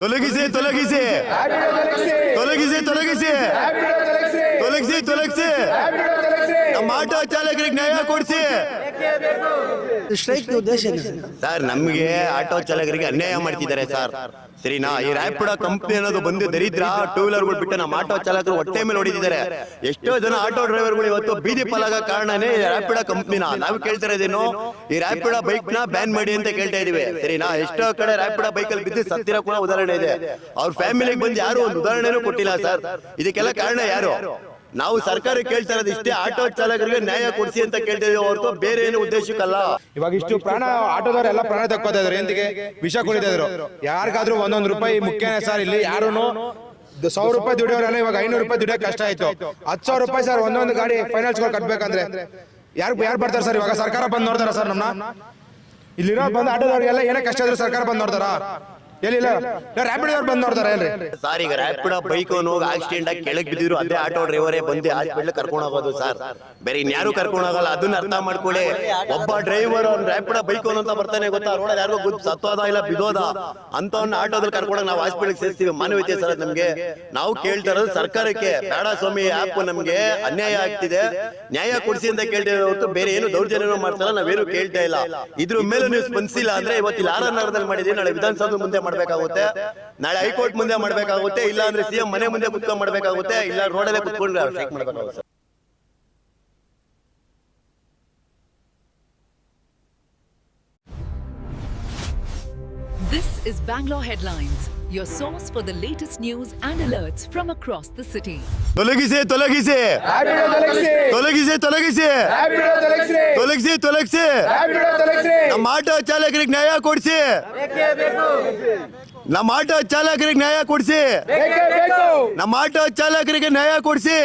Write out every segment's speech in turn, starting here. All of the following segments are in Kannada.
తొలగిసే తొలగిసే తొలగిసే తొలగిసే తొలగిసే తొలగిసే ನಮ್ಮ ಆಟ ಸ್ಟ್ರೈಕ್ ಉದ್ದೇಶ ಸರ್ ನಮಗೆ ಆಟೋ ಚಾಲಕರಿಗೆ ಅನ್ಯಾಯ ಮಾಡ್ತಿದ್ದಾರೆ ಸರ್ ಸರಿನಾ ಈ ರಾಯಪುರ ಕಂಪ್ನಿ ಅನ್ನೋದು ಬಂದು ದರಿದ್ರ ಟೂ ವೀಲರ್ಗಳು ಬಿಟ್ಟು ನಮ್ಮ ಆಟೋ ಚಾಲಕರು ಹೊಟ್ಟೆ ಮೇಲೆ ಹೊಡಿದಿದ್ದಾರೆ ಎಷ್ಟೋ ಜನ ಆಟೋ ಡ್ರೈವರ್ಗಳು ಇವತ್ತು ಬೀದಿ ಪಾಲಾಗ ಕಾರಣನೇ ರಾಯಪುರ ಕಂಪ್ನಿನ ನಾವು ಕೇಳ್ತಾ ಇದೇನು ಈ ರಾಯಪುರ ಬೈಕ್ನ ಬ್ಯಾನ್ ಮಾಡಿ ಅಂತ ಕೇಳ್ತಾ ಇದೀವಿ ಸರಿನಾ ಎಷ್ಟೋ ಕಡೆ ರಾಯಪುರ ಬೈಕ್ ಅಲ್ಲಿ ಬಿದ್ದು ಸತ್ತಿರ ಕೂಡ ಉದಾಹರಣೆ ಇದೆ. ಅವ್ರ ಫ್ಯಾಮಿಲಿಗೆ ಬಂದು ಯಾರು ಒಂದು ಉದಾಹರಣೆನೂ ಕೊಟ್ಟಿಲ್ಲ ಸರ್ ಇದಕ್ಕೆಲ್ಲ ಕಾರಣ ಯಾರು? ನಾವು ಸರ್ಕಾರ ಕೇಳ್ತಾ ಇರೋದು ಇಷ್ಟೇ ಆಟೋ ಚಾಲಕರಿಗೆ ನ್ಯಾಯ ಕೊಡಿಸಿ ಅಂತ ಕೇಳ್ತಾ ಇದೀವಿ ಹೊರತು ಬೇರೆ ಏನು ಉದ್ದೇಶಕ್ಕಲ್ಲ ಇವಾಗ ಇಷ್ಟು ಪ್ರಾಣ ಆಟೋದವರೆಲ್ಲ ಎಲ್ಲ ಪ್ರಾಣ ತಕ್ಕೋತಾ ಇದ್ರು ಎಂದಿಗೆ ವಿಷ ಕುಡಿತಾ ಇದ್ರು. ಯಾರಿಗಾದ್ರೂ ಒಂದೊಂದು ರೂಪಾಯಿ ಮುಖ್ಯನೇ ಸರ್ ಇಲ್ಲಿ ಯಾರು ಸಾವಿರ ರೂಪಾಯಿ ದುಡಿಯೋರೆಲ್ಲ ಇವಾಗ ಐನೂರು ರೂಪಾಯಿ ದುಡಿಯೋಕೆ ಕಷ್ಟ ಆಯ್ತು. ಹತ್ತು ಸಾವಿರ ರೂಪಾಯಿ ಸರ್ ಒಂದೊಂದು ಗಾಡಿ ಫೈನಾನ್ಸ್ ಕಟ್ಬೇಕಂದ್ರೆ ಯಾರು ಯಾರು ಬರ್ತಾರೆ ಸರ್ ಇವಾಗ? ಸರ್ಕಾರ ಬಂದ್ ನೋಡ್ತಾರ ಸರ್ ನಮ್ಮನ್ನ ಇಲ್ಲಿರೋ ಬಂದು ಆಟೋದವ್ರಿಗೆಲ್ಲ ಏನೇ ಕಷ್ಟ ಇದ್ರು ಸರ್ಕಾರ ಬಂದ್ ನೋಡ್ತಾರ? ಎಲ್ಲಿಲ್ಲ? ರ್ಯಾಪಿಡ್ ಅವ್ರು ಬಂದ್ ನೋಡ್ತಾರೆ ಏನ್ರಿ ಸರ್, ಈಗ ರ್ಯಾಪಿಡ್ ಬೈಕ್ ಹೋಗಿ ಆಕ್ಸಿಡೆಂಟ್ ಆಗಿ ಕೆಳಗೆ ಬಿದ್ದಿದ್ರು, ಅದೇ ಆಟೋ ಡ್ರೈವರೇ ಬಂದು ಹಾಸ್ಪಿಟ್ಲ್ ಕರ್ಕೊಂಡು ಹೋಗೋದು ಸರ್. ಬೇರೆ ಇನ್ಯಾರು ಕರ್ಕೊಂಡು ಹೋಗಲ್ಲ, ಅದನ್ನ ಅರ್ಥ ಮಾಡ್ಕೊಳ್ಳಿ. ಒಬ್ಬ ಡ್ರೈವರ್ ಅವ್ನು ರ್ಯಾಪಿಡ್ ಬೈಕ್ ಅಂತ ಬರ್ತಾನೆ ಗೊತ್ತಾ? ರೋಡ್ ಯಾರಿಗೋ ಗುದ್ದು ಸತ್ತೋದ ಇಲ್ಲ ಬಿದೋದ ಅಂತವನ್ನ ಆಟೋದಲ್ಲಿ ಕರ್ಕೊಂಡು ನಾವು ಹಾಸ್ಪಿಟ್ಲ್ ಸೇರಿಸ್ತೀವಿ. ಮಾನವೀಯತೆ ಸರ್ ನಮ್ಗೆ. ನಾವು ಕೇಳ್ತಾ ಇರೋದು ಸರ್ಕಾರಕ್ಕೆ. ಬೇಡ ಸ್ವಾಮಿ ಆಪ್ ನಮ್ಗೆ ಅನ್ಯಾಯ ಆಗ್ತಿದೆ. ನ್ಯಾಯ ಕೊಡಿಸಿ ಅಂತ ಕೇಳ್ತಿರೋ ಹೊರತು ಬೇರೆ ಏನು ದೌರ್ಜನ್ಯ ಮಾಡ್ತಾರ ನಾವೇನು ಕೇಳ್ತಾ ಇಲ್ಲ. ಇದ್ರ ಮೇಲೆ ನೀವು ಸ್ಪಂದಿಸಿಲ್ಲ ಅಂದ್ರೆ ಇವತ್ತು ಇಲ್ಲಿ ಆರ್ ನಗರದಲ್ಲಿ ಮಾಡಿದೀವಿ ನಾಳೆ ವಿಧಾನಸೌಧ ಮುಂದೆ ಮಾಡ್ಬೇಕಾಗುತ್ತೆ. ನಾಳೆ ಹೈಕೋರ್ಟ್ ಮುಂದೆ ಮಾಡ್ಬೇಕಾಗುತ್ತೆ. ಇಲ್ಲ ಅಂದ್ರೆ ಸಿಎಂ ಮನೆ ಮುಂದೆ ಕುತ್ಕೊಂಡ್ ಮಾಡ್ಬೇಕಾಗುತ್ತೆ. ಇಲ್ಲ ರೋಡಲ್ಲೇ ಕುತ್ಕೊಂಡು ಸ್ಟ್ರೈಕ್ ಮಾಡ್ಬೇಕಾಗುತ್ತೆ. This is Bangalore Headlines, your source for the latest news and alerts from across the city. ತೊಲಗಿಸಿ ತೊಲಗಿಸಿ ತೊಲಗಿಸಿ ತೊಲಗಿಸಿ ತೊಲಗಿಸಿ ತೊಲಗಿಸಿ ನಮ್ಮ ಆಟೋ ಚಾಲಕರಿಗೆ ನ್ಯಾಯ ಕೊಡಿಸಿ ನಮ್ಮ ಆಟೋ ಚಾಲಕರಿಗೆ ನ್ಯಾಯ ಕೊಡಿಸಿ. ನಮ್ಮ ಆಟೋ ಚಾಲಕರಿಗೆ ನ್ಯಾಯ ಕೊಡಿಸಿ.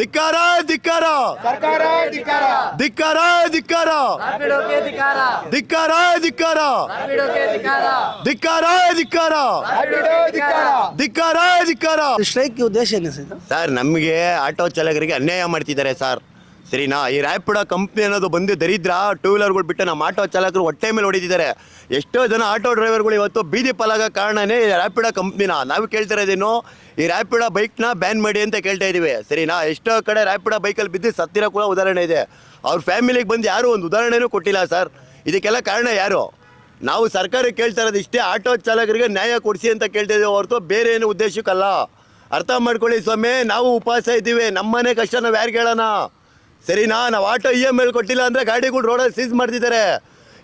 ಧಿಕ್ಕಾರ ಧಿಕ್ಕಾರ. ಧಿಕ್ಕಾರ. ಧಿಕ್ಕಾರ ಧಿಕ್ಕಾರ. ಧಿಕ್ಕಾರ. ಧಿಕ್ಕಾರ ಧಿಕ್ಕಾರ. ಧಿಕ್ಕಾರ. ಧಿಕ್ಕಾರ ಸ್ಟ್ರೈಕ್ ಉದ್ದೇಶ ಏನು ಸರ್ ಸರ್ ನಮಗೆ ಆಟೋ ಚಾಲಕರಿಗೆ ಅನ್ಯಾಯ ಮಾಡ್ತಿದ್ದಾರೆ ಸರ್. ಸರಿನಾ? ಈ ರಾಯಪುಡ ಕಂಪ್ನಿ ಅನ್ನೋದು ಬಂದು ದರಿದ್ರ ಟೂ ವೀಲರ್ಗಳು ಬಿಟ್ಟು ನಮ್ಮ ಆಟೋ ಚಾಲಕರು ಹೊಟ್ಟೆ ಮೇಲೆ ಹೊಡಿತಿದ್ದಾರೆ. ಎಷ್ಟೋ ಜನ ಆಟೋ ಡ್ರೈವರ್ಗಳು ಇವತ್ತು ಬೀದಿ ಪಾಲಾಗ ಕಾರಣನೇ ರ್ಯಾಪಿಡ ಕಂಪ್ನಿನ. ನಾವು ಕೇಳ್ತಾ ಇರೋದೇನು, ಈ ರ್ಯಾಪಿಡ ಬೈಕ್ನ ಬ್ಯಾನ್ ಮಾಡಿ ಅಂತ ಕೇಳ್ತಾ ಇದ್ದೀವಿ ಸರಿನಾ? ಎಷ್ಟೋ ಕಡೆ ರ್ಯಾಪಿಡ ಬೈಕಲ್ಲಿ ಬಿದ್ದು ಸತ್ತಿರ ಕೂಡ ಉದಾಹರಣೆ ಇದೆ. ಅವ್ರ ಫ್ಯಾಮಿಲಿಗೆ ಬಂದು ಯಾರು ಒಂದು ಉದಾಹರಣೆನೂ ಕೊಟ್ಟಿಲ್ಲ ಸರ್. ಇದಕ್ಕೆಲ್ಲ ಕಾರಣ ಯಾರು? ನಾವು ಸರ್ಕಾರಕ್ಕೆ ಕೇಳ್ತಾ ಇರೋದು ಇಷ್ಟೇ ಆಟೋ ಚಾಲಕರಿಗೆ ನ್ಯಾಯ ಕೊಡಿಸಿ ಅಂತ ಕೇಳ್ತಾ ಇದ್ದೀವಿ ಹೊರತು ಬೇರೆ ಏನು ಉದ್ದೇಶಕ್ಕಲ್ಲ. ಅರ್ಥ ಮಾಡ್ಕೊಳ್ಳಿ ಸ್ವಾಮಿ, ನಾವು ಉಪವಾಸ ಇದ್ದೀವಿ. ನಮ್ಮನೆ ಕಷ್ಟ ನಾವು ಯಾರಿಗೆ ಹೇಳೋಣ? ಸರಿನಾ? ನಾವು ಆಟೋ ಇ ಎಂ ಎಲ್ ಕೊಟ್ಟಿಲ್ಲ ಅಂದರೆ ಗಾಡಿಗಳು ರೋಡಲ್ಲಿ ಸೀಸ್ ಮಾಡ್ತಿದ್ದಾರೆ.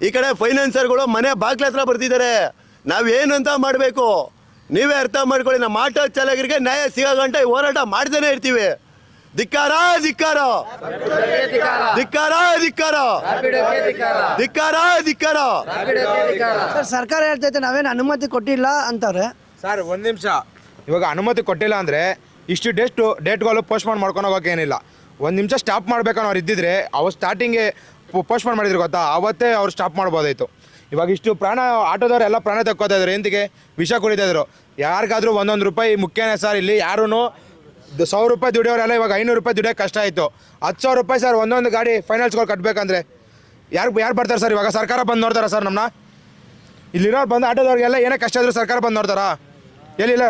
ಈ ಕಡೆ ಫೈನಾನ್ಸರ್ಗಳು ಮನೆ ಬಾಗ್ಲ ಹತ್ರ ಬರ್ತಿದ್ದಾರೆ. ನಾವೇನು ಅಂತ ಮಾಡಬೇಕು? ನೀವೇ ಅರ್ಥ ಮಾಡ್ಕೊಳ್ಳಿ ನಮ್ಮ ಆಟೋ ಚಾಲಕರಿಗೆ ನ್ಯಾಯ ಸಿಗೋ ಗಂಟ ಈ ಹೋರಾಟ ಮಾಡ್ತಾನೆ ಇರ್ತೀವಿ. ಧಿಕ್ಕಾರ ಧಿಕ್ಕಾರ. ಧಿಕ್ಕಾರ ಧಿಕ್ಕಾರ. ಧಿಕ್ಕಾರ ಧಿಕ್ಕಾರ. ಸರ್ ಸರ್ಕಾರ ಹೇಳ್ತೈತೆ ನಾವೇನು ಅನುಮತಿ ಕೊಟ್ಟಿಲ್ಲ ಅಂತಾರೆ ಸರ್ ಒಂದು ನಿಮಿಷ. ಇವಾಗ ಅನುಮತಿ ಕೊಟ್ಟಿಲ್ಲ ಅಂದರೆ ಇಷ್ಟು ಡೇಟ್ ಡೇಟ್ಗಳು ಪೋಸ್ಟ್ ಮಾಡ್ಕೊಂಡು ಹೋಗೋಕೆ ಏನಿಲ್ಲ. ಒಂದು ನಿಮಿಷ ಸ್ಟಾಪ್ ಮಾಡ್ಬೇಕನ್ನೋರು ಇದ್ದಿದ್ರೆ ಅವ್ರು ಸ್ಟಾರ್ಟಿಂಗೆ ಪೋಸ್ಟ್ಮಾರ್ಟ್ ಮಾಡಿದ್ರು ಗೊತ್ತಾ? ಅವತ್ತೇ ಅವ್ರು ಸ್ಟಾಪ್ ಮಾಡ್ಬೋದಾಯ್ತು. ಇವಾಗ ಇಷ್ಟು ಪ್ರಾಣ ಆಟೋದವ್ರು ಎಲ್ಲ ಪ್ರಾಣ ತಕ್ಕೋತಾ ಇದ್ರು. ಎಂದಿಗೆ? ವಿಷ ಕುಡಿತಾ ಇದ್ರು. ಯಾರಿಗಾದ್ರೂ ಒಂದೊಂದು ರೂಪಾಯಿ ಮುಖ್ಯನೇ ಸರ್ ಇಲ್ಲಿ. ಯಾರೂ ಸಾವಿರ ರೂಪಾಯಿ ದುಡಿಯೋರೆಲ್ಲ ಇವಾಗ ಐನೂರು ರೂಪಾಯಿ ದುಡಿಯೋಕೆ ಕಷ್ಟ ಆಯಿತು. ಹತ್ತು ಸಾವಿರ ರೂಪಾಯಿ ಸರ್ ಒಂದೊಂದು ಗಾಡಿ ಫೈನಾನ್ಸ್ಗಳು ಕಟ್ಟಬೇಕಂದ್ರೆ ಯಾರು ಯಾರು ಬರ್ತಾರೆ ಸರ್ ಇವಾಗ? ಸರ್ಕಾರ ಬಂದು ನೋಡ್ತಾರ ಸರ್ ನಮ್ಮನ್ನ ಇಲ್ಲಿರೋರು ಬಂದು ಆಟೋದವ್ರಿಗೆಲ್ಲ ಏನೇ ಕಷ್ಟ ಆದರೂ ಸರ್ಕಾರ ಬಂದು ನೋಡ್ತಾರಾ? ಎಲ್ಲಿಲ್ಲ?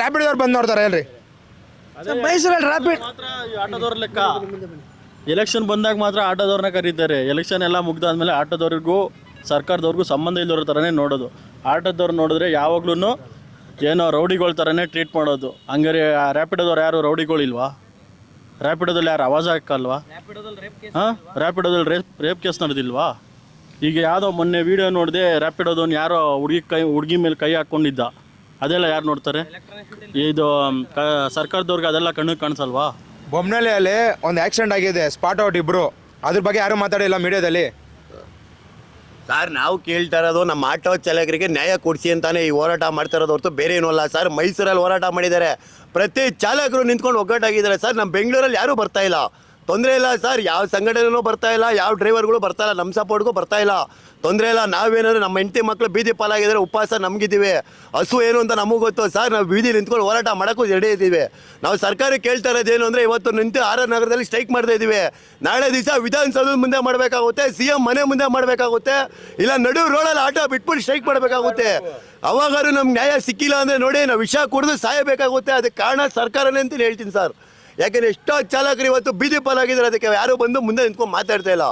ರ್ಯಾಪಿಡ್ ಅವ್ರು ಬಂದು ನೋಡ್ತಾರೆ ಹೇಳ್ರಿ ಸರ್ ಮೈಸೂರಲ್ಲಿ ರ್ಯಾಪಿಡ್ ಆಟೋದವ್ರ ಲೆಕ್ಕ. ಎಲೆಕ್ಷನ್ ಬಂದಾಗ ಮಾತ್ರ ಆಟೋದವ್ರನ್ನ ಕರೀತಾರೆ. ಎಲೆಕ್ಷನ್ ಎಲ್ಲ ಮುಗ್ದಾದ್ಮೇಲೆ ಆಟೋದವ್ರಿಗೂ ಸರ್ಕಾರದವ್ರಿಗೂ ಸಂಬಂಧ ಇಲ್ಲದವ್ರ ಥರನೇ ನೋಡೋದು. ಆಟೋದವ್ರು ನೋಡಿದ್ರೆ ಯಾವಾಗ್ಲೂ ಏನೋ ರೌಡಿಗಳ ಥರನೇ ಟ್ರೀಟ್ ಮಾಡೋದು. ಹಂಗಾರೆ ರ್ಯಾಪಿಡೋದವ್ರು ಯಾರು ರೌಡಿಗಳಿಲ್ವಾ ರ್ಯಾಪಿಡೋದಲ್ಲಿ ಯಾರು ಆವಾಜ ಹಾಕಲ್ವಾ? ಹಾಂ? ರ್ಯಾಪಿಡೋದಲ್ಲಿ ರೇಪ್ ರೇಪ್ ಕೇಸ್ ನಡೆದಿಲ್ವಾ? ಈಗ ಯಾವುದೋ ಮೊನ್ನೆ ವಿಡಿಯೋ ನೋಡಿದೆ ರ್ಯಾಪಿಡೋದವ್ನು ಯಾರೋ ಹುಡುಗಿ ಕೈ ಹುಡುಗಿ ಮೇಲೆ ಕೈ ಹಾಕ್ಕೊಂಡಿದ್ದ ಅದೆಲ್ಲ ಯಾರು ನೋಡ್ತಾರೆ? ಇದು ಸರ್ಕಾರದವ್ರಿಗೆ ಅದೆಲ್ಲ ಕಣ್ಣಿಗೆ ಕಾಣಿಸಲ್ವಾ? ಬೊಮ್ಮನಹಳ್ಳಿಯಲ್ಲಿ ಒಂದು ಆಕ್ಸಿಡೆಂಟ್ ಆಗಿದೆ. ಸ್ಪಾಟ್ ಔಟ್ ಇಬ್ರು. ಅದ್ರ ಬಗ್ಗೆ ಯಾರು ಮಾತಾಡಿಲ್ಲ ಮೀಡಿಯಾದಲ್ಲಿ? ಸರ್ ನಾವು ಕೇಳ್ತಾ ಇರೋದು ನಮ್ಮ ಆಟೋ ಚಾಲಕರಿಗೆ ನ್ಯಾಯ ಕೊಡಿಸಿ ಅಂತಾನೆ ಈ ಹೋರಾಟ ಮಾಡ್ತಾ ಇರೋದು ಹೊರತು ಬೇರೆ ಏನೂ ಅಲ್ಲ ಸರ್ ಮೈಸೂರಲ್ಲಿ ಹೋರಾಟ ಮಾಡಿದ್ದಾರೆ. ಪ್ರತಿ ಚಾಲಕರು ನಿಂತ್ಕೊಂಡು ಒಗ್ಗಟ್ಟಾಗಿದ್ದಾರೆ. ಸರ್ ನಮ್ಮ ಬೆಂಗಳೂರಲ್ಲಿ ಯಾರೂ ಬರ್ತಾ ಇಲ್ಲ. ತೊಂದರೆ ಇಲ್ಲ ಸರ್, ಯಾವ ಸಂಘಟನೆನೂ ಬರ್ತಾ ಇಲ್ಲ, ಯಾವ ಡ್ರೈವರ್ಗಳು ಬರ್ತಾ ಇಲ್ಲ, ನಮ್ಮ ಸಪೋರ್ಟ್ಗೂ ಬರ್ತಾ ಇಲ್ಲ. ತೊಂದರೆ ಇಲ್ಲ, ನಾವೇನಾದ್ರೆ ನಮ್ಮ ಹೆಂಡತಿ ಮಕ್ಕಳು ಬೀದಿ ಪಾಲಾಗಿದ್ರೆ ಉಪವಾಸ ನಮಗಿದ್ದೀವಿ. ಹಸು ಏನು ಅಂತ ನಮಗೂ ಗೊತ್ತು. ಸರ್, ನಾವು ಬೀದಿ ನಿಂತ್ಕೊಂಡು ಹೋರಾಟ ಮಾಡೋಕ್ಕೂ ರೆಡಿ ಇದ್ದೀವಿ. ನಾವು ಸರ್ಕಾರಕ್ಕೆ ಕೇಳ್ತಾ ಇರೋದೇನು ಅಂದರೆ ಇವತ್ತು ನಿಂತು ಆರ್ ಆರ್ ನಗರದಲ್ಲಿ ಸ್ಟ್ರೈಕ್ ಮಾಡ್ತಾ ಇದ್ದೀವಿ. ನಾಳೆ ದಿವಸ ವಿಧಾನಸೌಧದ ಮುಂದೆ ಮಾಡಬೇಕಾಗುತ್ತೆ ಸಿ ಎಂ ಮನೆ ಮುಂದೆ ಮಾಡಬೇಕಾಗುತ್ತೆ, ಇಲ್ಲ ನಡು ರೋಡಲ್ಲಿ ಆಟೋ ಬಿಟ್ಬಿಟ್ಟು ಸ್ಟ್ರೈಕ್ ಮಾಡಬೇಕಾಗುತ್ತೆ. ಅವಾಗಾದ್ರೂ ನಮ್ಗೆ ನ್ಯಾಯ ಸಿಕ್ಕಿಲ್ಲ ಅಂದರೆ ನೋಡಿ, ನಾವು ವಿಷ ಕುಡಿದು ಸಾಯಬೇಕಾಗುತ್ತೆ. ಅದಕ್ಕೆ ಕಾರಣ ಸರ್ಕಾರನೇ ಅಂತ ಹೇಳ್ತೀನಿ ಸರ್. ಯಾಕಂದ್ರೆ ಎಷ್ಟೋ ಚಾಲಕರು ಇವತ್ತು ಬೀದಿ ಪಾಲಾಗಿದ್ದಾರೆ. ಅದಕ್ಕೆ ಯಾರು ಬಂದು ಮುಂದೆ ನಿಂತ್ಕೊಂಡು ಮಾತಾಡ್ತಾ ಇಲ್ಲ.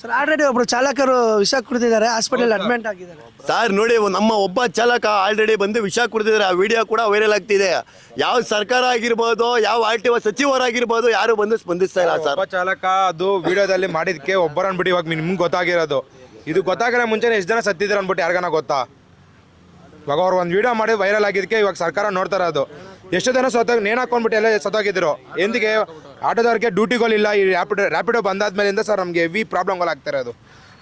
ಸರ್ ಆಲ್ರೆಡಿ ಒಬ್ರು ಚಾಲಕರು ವಿಷ ಕುಡಿದಿದ್ದಾರೆ ಹಾಸ್ಪಿಟಲ್ ಅಡ್ಮಿಟ್ ಆಗಿದ್ದಾರೆ. ಸರ್ ನೋಡಿ ನಮ್ಮ ಒಬ್ಬ ಚಾಲಕ ಆಲ್ರೆಡಿ ಬಂದು ವಿಷ ಕುಡಿದಿದ್ದಾರೆ. ಆ ವಿಡಿಯೋ ಕೂಡ ವೈರಲ್ ಆಗ್ತಿದೆ. ಯಾವ ಸರ್ಕಾರ ಆಗಿರ್ಬೋದು ಯಾವ ಆರ್ ಟಿ ಒ ಸಚಿವರಾಗಿರ್ಬೋದು ಯಾರು ಬಂದು ಸ್ಪಂದಿಸ್ತಾ ಇಲ್ಲ ಸರ್. ಒಬ್ಬ ಚಾಲಕ ಅದು ವಿಡಿಯೋದಲ್ಲಿ ಮಾಡಿದ್ಕೆ ಒಬ್ಬರ ಬಿಡಿ ಇವಾಗ ನಿಮ್ಗೆ ಗೊತ್ತಾಗಿರೋದು. ಇದು ಗೊತ್ತಾಗಿರೋ ಮುಂಚೆ ಎಷ್ಟು ಜನ ಸತ್ತಿದ್ರು ಅನ್ಬಿಟ್ಟು ಯಾರಿಗಾನ ಗೊತ್ತಾ? ಇವಾಗ ಅವ್ರು ಒಂದು ವಿಡಿಯೋ ಮಾಡಿ ವೈರಲ್ ಆಗಿದ್ದಕ್ಕೆ ಇವಾಗ ಸರ್ಕಾರ ನೋಡ್ತಾ ಇರೋದು. ಎಷ್ಟು ಜನ ಸತ್ತ ನೇಣು ಹಾಕೊಂಡ್ಬಿಟ್ಟು ಎಲ್ಲ ಸತ್ತೋಗಿದ್ರು. ಎಂದಿಗೆ ಆಟೋದವ್ರಿಗೆ ಡ್ಯೂಟಿಗಳಿಲ್ಲ ಈ ರ್ಯಾಪಿಡೋ ರ್ಯಾಪಿಡೋ ಬಂದಾದ್ಮೇಲಿಂದ ಸರ್ ನಮಗೆ ವಿ ಪ್ರಾಬ್ಲಮ್ಗಳು ಆಗ್ತಾ ಇರೋದು.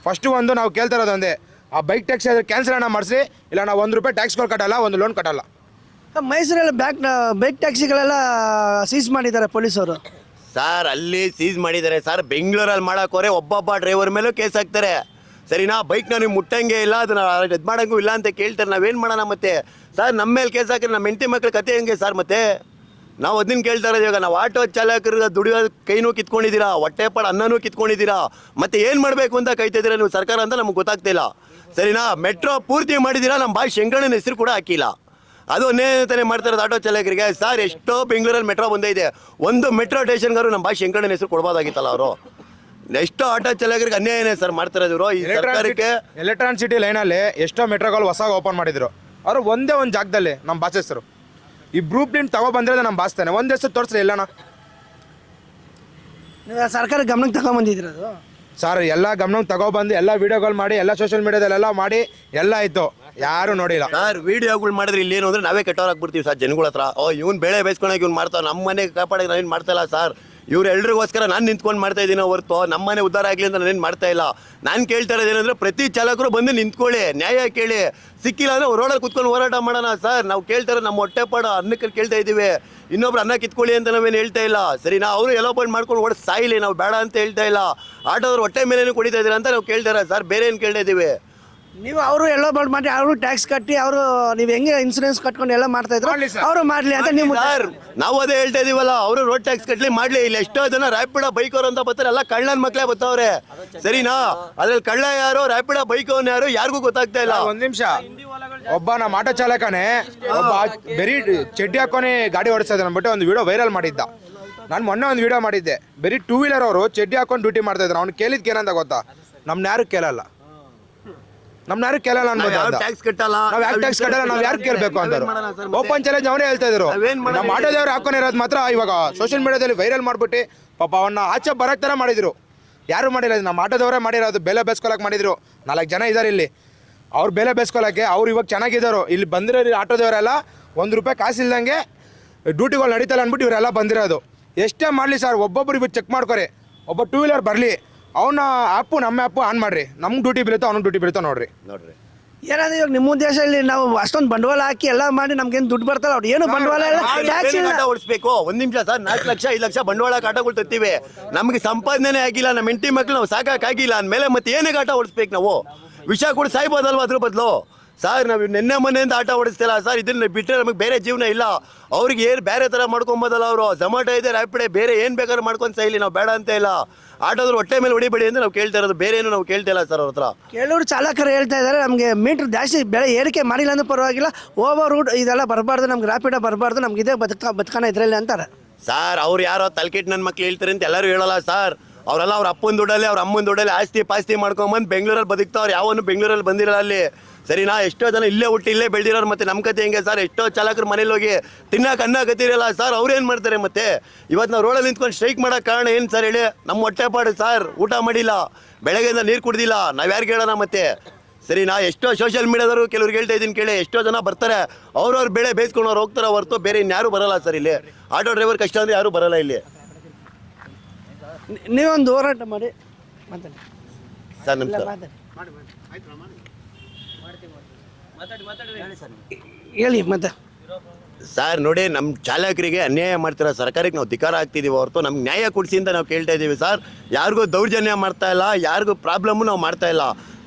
ಫಸ್ಟು ಒಂದು ನಾವು ಕೇಳ್ತಾ ಇರೋದು ಒಂದೇ ಆ ಬೈಕ್ ಟ್ಯಾಕ್ಸಿ ಆದರೆ ಕ್ಯಾನ್ಸಲ್ ಅನ್ನ ಮಾಡಿಸಿ ಇಲ್ಲ ನಾವು ಒಂದು ರೂಪಾಯಿ ಟ್ಯಾಕ್ಸ್ಗಳು ಕಟ್ಟಲ್ಲ ಒಂದು ಲೋನ್ ಕಟ್ಟಲ್ಲ. ಮೈಸೂರಲ್ಲಿ ಬ್ಯಾಕ್ ಬೈಕ್ ಟ್ಯಾಕ್ಸಿಗಳೆಲ್ಲ ಸೀಸ್ ಮಾಡಿದ್ದಾರೆ ಪೊಲೀಸರು ಸರ್ ಅಲ್ಲಿ ಸೀಸ್ ಮಾಡಿದ್ದಾರೆ. ಸರ್ ಬೆಂಗಳೂರಲ್ಲಿ ಮಾಡೋಕೋರೆ ಒಬ್ಬೊಬ್ಬ ಡ್ರೈವರ್ ಮೇಲೂ ಕೇಸ್ ಹಾಕ್ತಾರೆ. ಸರಿನಾ ಬೈಕ್ನ ನೀವು ಮುಟ್ಟಂಗೆ ಇಲ್ಲ, ಅದನ್ನ ಇದು ಮಾಡಂಗೂ ಇಲ್ಲ ಅಂತ ಕೇಳ್ತಾರೆ, ನಾವೇನು ಮಾಡೋಣ ಮತ್ತೆ? ಸರ್ ನಮ್ಮ ಮೇಲೆ ಕೇಸ್ ಹಾಕಿದ್ರೆ ನಮ್ಮ ಹೆಂಡತಿ ಮಕ್ಳ ಕತೆ ಹೆಂಗೆ ಸರ್ ಮತ್ತೆ? ನಾವು ಅದನ್ನ ಕೇಳ್ತಾ ಇರೋದು ಇವಾಗ, ನಾವು ಆಟೋ ಚಾಲಕರ ದುಡಿಯೋ ಕೈನೂ ಕಿತ್ಕೊಂಡಿದ್ದೀರಾ, ಹೊಟ್ಟೆ ಪಾಡ ಅನ್ನನೂ ಕಿತ್ಕೊಂಡಿದ್ದೀರಾ, ಮತ್ತೆ ಏನು ಮಾಡಬೇಕು ಅಂತ ಕೈತಿದ್ದೀರಾ ನೀವು ಸರ್ಕಾರ ಅಂತ ನಮ್ಗೆ ಗೊತ್ತಾಗ್ತಿಲ್ಲ ಸರಿನಾ, ಮೆಟ್ರೋ ಪೂರ್ತಿ ಮಾಡಿದ್ದೀರಾ ನಮ್ಮ ಬಾಯಿ ಶಂಕರಣ್ಣನ ಹೆಸರು ಕೂಡ ಹಾಕಿಲ್ಲ. ಅದು ಒಂದೇ ತಾನೇ ಮಾಡ್ತಾ ಇರೋದು ಆಟೋ ಚಾಲಕರಿಗೆ, ಸರ್, ಎಷ್ಟೋ ಬೆಂಗಳೂರಲ್ಲಿ ಮೆಟ್ರೋ ಬಂದೇ ಇದೆ, ಒಂದು ಮೆಟ್ರೋ ಸ್ಟೇಷನ್ಗಾರು ನಮ್ಮ ಭಾಷೆ ಶಂಕರಣ್ಣನ ಹೆಸರು ಕೊಡ್ಬೋದಾಗಿತ್ತಲ್ಲ ಅವರು? ಎಷ್ಟೋ ಆಟೋ ಚಾಲಕರಿಗೆ ಅನ್ಯಾಯನೇ ಸರ್ ಮಾಡ್ತಾರೆ ಇವರು. ಈ ಸರ್ಕಾರಕ್ಕೆ ಎಲೆಕ್ಟ್ರಾನ್ ಸಿಟಿ ಲೈನಲ್ಲಿ ಎಷ್ಟೋ ಮೆಟ್ರೋಗಳು ಹೊಸ ಓಪನ್ ಮಾಡಿದ್ರು. ಅವರು ಒಂದೇ ಒಂದು ಜಾಗದಲ್ಲಿ ನಮ್ಮ ಬಾಸ್ ಹೆಸರು. ಈ ಬ್ರೂ ಪ್ರಿಂಟ್ ತಗೊಬಂದ್ರೆ ನಮ್ಮ ಬಾಸ್ತಾನೆ ಒಂದ್ ಹೆಸರು ತೋರಿಸ್ರಿ ಎಲ್ಲನ. ನೀವು ಸರ್ಕಾರ ಗಮನಕ್ಕೆ ತಗೊಂಬಂದಿದ್ದೀರ ಅದು ಸರ್ ಎಲ್ಲ ಗಮನಕ್ಕೆ ತಗೊಬಂದು ಎಲ್ಲ ವಿಡಿಯೋಗಳು ಮಾಡಿ ಎಲ್ಲ ಸೋಷಿಯಲ್ ಮೀಡಿಯಾದಲ್ಲೆಲ್ಲ ಮಾಡಿ ಎಲ್ಲ ಆಯ್ತು. ಯಾರು ನೋಡಿಲ್ಲ. ಸರ್ ವಿಡಿಯೋಗಳು ಮಾಡಿದ್ರೆ ಇಲ್ಲಿ ಏನು ಅಂದ್ರೆ ನಾವೇ ಕೆಟ್ಟವರಾಗ್ಬಿಡ್ತೀವಿ ಸರ್ ಜನಗಳ ಹತ್ರ. ಓ ಇವ್ನು ಬೆಳೆ ಬೇಯಿಸ್ಕೊಳಕ್ಕೆ ಇವ್ನು ಮಾಡ್ತಾವ. ನಮ್ಮ ಮನೆ ಕಾಪಾಡಕ್ಕೆ ನಾವೇನು ಮಾಡ್ತಾ ಇಲ್ಲ ಸರ್ ಎಲ್ರಿಗೋಸ್ಕರ ನಾನು ನಿಂತ್ಕೊಂಡು ಮಾಡ್ತಾ ಇದ್ದೀನಿ ಹೊರತು. ನಮ್ಮ ಮನೆ ಉದ್ಧಾರ ಆಗಲಿ ಅಂತ ನಾನೇನು ಮಾಡ್ತಾ ಇಲ್ಲ. ನಾನು ಕೇಳ್ತಾ ಏನಂದ್ರೆ ಪ್ರತಿ ಚಾಲಕರು ಬಂದು ನಿಂತ್ಕೊಳ್ಳಿ. ನ್ಯಾಯ ಕೇಳಿ. ಸಿಕ್ಕಿಲ್ಲ ಅಂದರೆ ರೋಡಲ್ಲಿ ಕುತ್ಕೊಂಡು ಹೋರಾಟ ಮಾಡೋಣ ಸರ್. ನಾವು ಕೇಳ್ತಾರೆ ನಮ್ಮ ನಮ್ಮ ಹೊಟ್ಟೆಪಾಡು ಅನ್ನಕ್ಕೆ ಕೇಳ್ತಾ ಇದ್ದೀವಿ. ಇನ್ನೊಬ್ರು ಅನ್ನ ಕಿತ್ಕೊಳ್ಳಿ ಅಂತ ನಾವೇನು ಹೇಳ್ತಾ ಇಲ್ಲ. ಸರಿ ನಾವು ಅವರು ಎಲ್ಲೋ ಬಂದು ಮಾಡ್ಕೊಂಡು ಓಡಿಸ್ ಸಾಯಿಲಿ. ನಾವು ಬೇಡ ಅಂತ ಹೇಳ್ತಾ ಇಲ್ಲ. ಆಟೋದವ್ರು ಹೊಟ್ಟೆ ಮೇಲೇನು ಕುಡಿತಾ ಇದ್ದೀರಾ ಅಂತ ನಾವು ಕೇಳ್ತಾರೆ ಸರ್, ಬೇರೆ ಏನು ಕೇಳ್ತಾ ಇದ್ದೀವಿ? ನೀವು ಅವರು ಎಲ್ಲ ಬಂದ್ ಮಾಡಿ ಅವರು ಟ್ಯಾಕ್ಸ್ ಕಟ್ಟಿ ಅವರು ನೀವು ಹೆಂಗೆ ಇನ್ಸೂರೆನ್ಸ್ ಕಟ್ಕೊಂಡು ಎಲ್ಲ ಮಾಡ್ತಾ ಇದ್ರು? ಅವರು ಮಾಡ್ಲಿ ಅಂತ ನೀವು ಸರ್. ನಾವು ಅದೇ ಹೇಳ್ತಾ ಇದೀವಲ್ಲ ಅವರು ರೋಡ್ ಟ್ಯಾಕ್ಸ್ ಕಟ್ಲಿ ಮಾಡ್ಲಿ ಇಲ್ಲಿ. ಎಷ್ಟೋ ಜನ ರಾಯಪುರ ಬೈಕ್ ಅವರು ಅಂತ ಬರ್ತಾರೆ. ಎಲ್ಲ ಕಳ್ಳನ ಮಕ್ಳೇ ಬರ್ತಾವ್ರೆ. ಸರಿನಾ? ಅದ್ರಲ್ಲಿ ಕಳ್ಳ ಯಾರು ರಾಯ್ಪುಡ ಬೈಕ್ ಅವನ್ ಯಾರು ಯಾರಿಗೂ ಗೊತ್ತಾಗ್ತಾ ಇಲ್ಲ. ಒಂದ್ ನಿಮಿಷ. ಒಬ್ಬ ನಮ್ಮ ಆಟೋ ಚಾಲಕನೇ ಒಬ್ಬ ಬೆರಿ ಚಡ್ಡಿ ಹಾಕೋನೆ ಗಾಡಿ ಓಡಿಸ್ತಾ ಇದ್ದಾನೆ. ಬಿಟ್ಟು ಒಂದು ವಿಡಿಯೋ ವೈರಲ್ ಮಾಡಿದ್ದ. ನಾನು ಮೊನ್ನೆ ಒಂದು ವಿಡಿಯೋ ಮಾಡಿದ್ದೆ. ಬರೀ ಟೂ ವೀಲರ್ ಅವರು ಚಡ್ಡಿ ಹಾಕೊಂಡು ಡ್ಯೂಟಿ ಮಾಡ್ತಾ ಇದ್ದಾರೆ ಅವ್ನು ಕೇಳಿದ್ಕೆ ಏನಂತ ಗೊತ್ತಾ? ನಮ್ನ ಯಾರು ಕೇಳಲ್ಲ. ನಮ್ನ ಯಾರು ಕೇಳಲ್ಲ ಅನ್ಬೋದು ಟ್ಯಾಕ್ಸ್ ಕಟ್ಟಲ್ಲ? ನಾವ್ ಯಾಕೆ ಟ್ಯಾಕ್ಸ್ ಕಟ್ಟಲ್ಲ ನಾವು ಯಾರು ಕೇಳ್ಬೇಕು ಅಂತಾರೆ ಮತ್ತೆ? ಓಪನ್ ಚಾಲೆಂಜ್ ಅವನೇ ಹೇಳ್ತಾ ಇದ್ರು. ನಾವೇನ್ ನಮ್ಮ ಆಟೋದವ್ರು ಹಾಕೊಂಡಿರೋದು ಮಾತ್ರ ಇವಾಗ ಸೋಷಿಯಲ್ ಮೀಡಿಯಾದಲ್ಲಿ ವೈರಲ್ ಮಾಡ್ಬಿಟ್ಟು ಪಾಪ ಅವನ್ನ ಆಚೆ ಬರಕ್ ತರ ಮಾಡಿದ್ರು. ಯಾರು ಮಾಡಿಲ್ಲ ಇದು ನಮ್ಮ ಆಟೋದವರೇ ಮಾಡಿರೋದು ಬೆಲೆ ಬೇಸ್ಕೊಳಕ್ ಮಾಡಿದ್ರು. ನಾಲ್ಕು ಜನ ಇದಾರೆ ಇಲ್ಲಿ. ಅವ್ರು ಬೆಲೆ ಬೇಸ್ಕೊಳಕ್ಕೆ ಅವ್ರು ಇವಾಗ ಚೆನ್ನಾಗಿದ್ದಾರೆ ಇಲ್ಲಿ ಬಂದಿರೋ ಆಟೋದವರೆಲ್ಲ ಒಂದು ರೂಪಾಯಿ ಕಾಸಿಲ್ದಂಗೆ ಡ್ಯೂಟಿಗಳು ನಡೀತಲ್ಲ ಅಂದ್ಬಿಟ್ಟು ಇವರೆಲ್ಲ ಬಂದಿರೋದು. ಎಷ್ಟೇ ಮಾಡಲಿ ಸರ್ ಒಬ್ಬೊಬ್ರು ಇವತ್ತು ಚೆಕ್ ಮಾಡ್ಕೊರಿ. ಒಬ್ಬ ಟೂ ವೀಲರ್ ಬರಲಿ. ಅವನ ಆ್ಯಪು ನಮ್ಮ ಆ್ಯಪು ಆನ್ ಮಾಡ್ರಿ. ನಮ್ಗೆ ಡ್ಯೂಟಿ ಬೀಳುತ್ತೋ ಅವ್ನಿಗೆ ಡ್ಯೂಟಿ ಬೀಳುತ್ತೋ ನೋಡ್ರಿ. ನೋಡ್ರಿ. ಏನಂದ್ರೆ ಇವಾಗ ನಿಮ್ಮ ದೇಶದಲ್ಲಿ ನಾವು ಅಷ್ಟೊಂದು ಬಂಡವಾಳ ಹಾಕಿ ಎಲ್ಲ ಮಾಡಿ ನಮ್ಗೇನು ದುಡ್ಡು ಬರ್ತಲ್ಲ ಅವ್ರು ಏನು ಬಂಡವಾಳ ಇಲ್ಲ. ಟ್ಯಾಕ್ಸ್ ಇಲ್ಲ. ಆಟ ಓಡಿಸ್ಬೇಕು ಒಂದ್ ನಿಮಿಷ ಸರ್ ನಾಲ್ಕು ಲಕ್ಷ ಐದು ಲಕ್ಷ ಬಂಡವಾಳ ಕಾಟಗಳು ತರ್ತೀವಿ. ನಮ್ಗೆ ಸಂಪಾದನೆ ಆಗಿಲ್ಲ ನಮ್ಮ ಹೆಂಡತಿ ಮಕ್ಳು ನಾವು ಸಾಕಾಗಿಲ್ಲ ಅಂದ್ಮೇಲೆ ಮತ್ತೆ ಏನೇ ಕಾಟ ಉಳಿಸ್ಬೇಕು ನಾವು? ವಿಷ ಕೂಡ ಸಾಯ್ಬೋದಲ್ವಾ ಅದ್ರ ಬದಲು? ಸರ್ ನಾವು ನಿನ್ನೆ ಮನೆಯಿಂದ ಆಟ ಓಡಿಸ್ತಿಲ್ಲ ಸರ್ ಇದನ್ನ ಬಿಟ್ಟರೆ ನಮಗೆ ಬೇರೆ ಜೀವನ ಇಲ್ಲ. ಅವ್ರಿಗೆ ಏನು ಬೇರೆ ಥರ ಮಾಡ್ಕೊಬೋದಲ್ಲ ಅವರು. ಜೊಮಾಟೊ ಇದೆ ರ್ಯಾಪಿಡೆ ಬೇರೆ ಏನು ಬೇಕಾದ್ರೂ ಮಾಡ್ಕೊಂಡು ಇಲ್ಲಿ ನಾವು ಬೇಡ ಅಂತ ಇಲ್ಲ. ಆಟೋದ್ರು ಹೊಟ್ಟೆ ಮೇಲೆ ಹೊಡಿಬೇಡಿ ಅಂತ ನಾವು ಕೇಳ್ತಾ ಇರೋದು. ಬೇರೆ ಏನು ನಾವು ಕೇಳ್ತಾ ಇಲ್ಲ ಸರ್ ಅವ್ರ ಹತ್ರ. ಕೇಳೋರು ಚಾಲಕರು ಹೇಳ್ತಾ ಇದ್ದಾರೆ ನಮಗೆ ಮೀಟ್ರ್ ಜಾಸ್ತಿ ಬೆಳೆ ಏರಿಕೆ ಮಾಡಿಲ್ಲ ಅಂದ್ರೆ ಪರವಾಗಿಲ್ಲ. ಓವರ್ ರೂಟ್ ಇದೆಲ್ಲ ಬರಬಾರ್ದು ನಮ್ಗೆ ರ್ಯಾಪಿಡ ಬರಬಾರ್ದು ನಮ್ಗೆ ಇದೇ ಬದುಕ ಬದುಕನ ಇದರಲ್ಲಿ ಅಂತಾರೆ. ಸರ್ ಅವ್ರು ಯಾರೋ ತಲೆಕೆಟ್ಟು ನನ್ನ ಮಕ್ಳು ಹೇಳ್ತಾರೆ ಅಂತ ಎಲ್ಲರೂ ಹೇಳಲ್ಲ ಸರ್. ಅವರೆಲ್ಲ ಅವ್ರ ಅಪ್ಪನ ದುಡ್ಡಲ್ಲಿ ಅವ್ರ ಅಮ್ಮನ ದುಡ್ಡಲ್ಲಿ ಆಸ್ತಿ ಪಾಸ್ತಿ ಮಾಡ್ಕೊಂಬಂದು ಬೆಂಗಳೂರಲ್ಲಿ ಬದುಕ್ತಾವ್ರು ಯಾವನು ಬೆಂಗಳೂರಲ್ಲಿ ಬಂದಿರಲ್ಲ ಅಲ್ಲಿ. ಸರಿನಾ ಎಷ್ಟೋ ಜನ ಇಲ್ಲೇ ಹುಟ್ಟಿ ಇಲ್ಲೇ ಬೆಳೆದಿರೋರು ಮತ್ತೆ ನಮ್ಮ ಕತೆ ಹೆಂಗೆ ಸರ್? ಎಷ್ಟೋ ಚಾಲಕರು ಮನೇಲಿ ಹೋಗಿ ತಿನ್ನಕ್ಕೆ ಅನ್ನ ಕತ್ತಿರಲ್ಲ ಸರ್ ಅವ್ರೇನು ಏನು ಮಾಡ್ತಾರೆ ಮತ್ತೆ? ಇವತ್ತು ನಾವು ರೋಡಲ್ಲಿ ನಿಂತ್ಕೊಂಡು ಸ್ಟ್ರೈಕ್ ಮಾಡೋಕೆ ಕಾರಣ ಏನು ಸರ್ ಹೇಳಿ? ನಮ್ಮ ಹೊಟ್ಟೆಪಾಡು ಸರ್ ಊಟ ಮಾಡಿಲ್ಲ ಬೆಳಗ್ಗೆಯಿಂದ ನೀರು ಕುಡ್ದಿಲ್ಲ ನಾವು ಯಾರಿಗೆ ಹೇಳೋಣ ಮತ್ತೆ? ಸರಿ ನಾ ಎಷ್ಟೋ ಸೋಷಿಯಲ್ ಮೀಡಿಯಾದವರು ಕೆಲವ್ರಿಗೆ ಹೇಳ್ತಾ ಇದ್ದೀನಿ ಕೇಳಿ ಎಷ್ಟೋ ಜನ ಬರ್ತಾರೆ ಅವ್ರವ್ರ ಬೆಳೆ ಬೇಯಿಸ್ಕೊಂಡು ಅವ್ರು ಹೋಗ್ತಾರೆ ಹೊರತು ಬೇರೆ ಇನ್ಯಾರು ಬರಲ್ಲ ಸರ್ ಇಲ್ಲಿ. ಆಟೋ ಡ್ರೈವರ್ ಕಷ್ಟ ಅಂದರೆ ಯಾರೂ ಬರಲ್ಲ ಇಲ್ಲಿ. ನಿ- ನೀವೊಂದು ಹೋರಾಟ ಮಾಡಿ ಸರ್ ನಮಸ್ಕಾರ. ಹೇಳಿ ಮತ್ತೆ. ಸರ್ ನೋಡಿ ನಮ್ಮ ಚಾಲಕರಿಗೆ ಅನ್ಯಾಯ ಮಾಡ್ತಿರೋ ಸರ್ಕಾರಕ್ಕೆ ನಾವು ಧಿಕಾರ ಆಗ್ತಿದ್ದೀವಿ ಹೊರತು ನಮ್ಗೆ ನ್ಯಾಯ ಕೊಡಿಸಿ ಅಂತ ನಾವು ಕೇಳ್ತಾ ಇದ್ದೀವಿ ಸರ್. ಯಾರಿಗೂ ದೌರ್ಜನ್ಯ ಮಾಡ್ತಾ ಇಲ್ಲ ಯಾರಿಗೂ ಪ್ರಾಬ್ಲಮ್ ನಾವು ಮಾಡ್ತಾ ಇಲ್ಲ.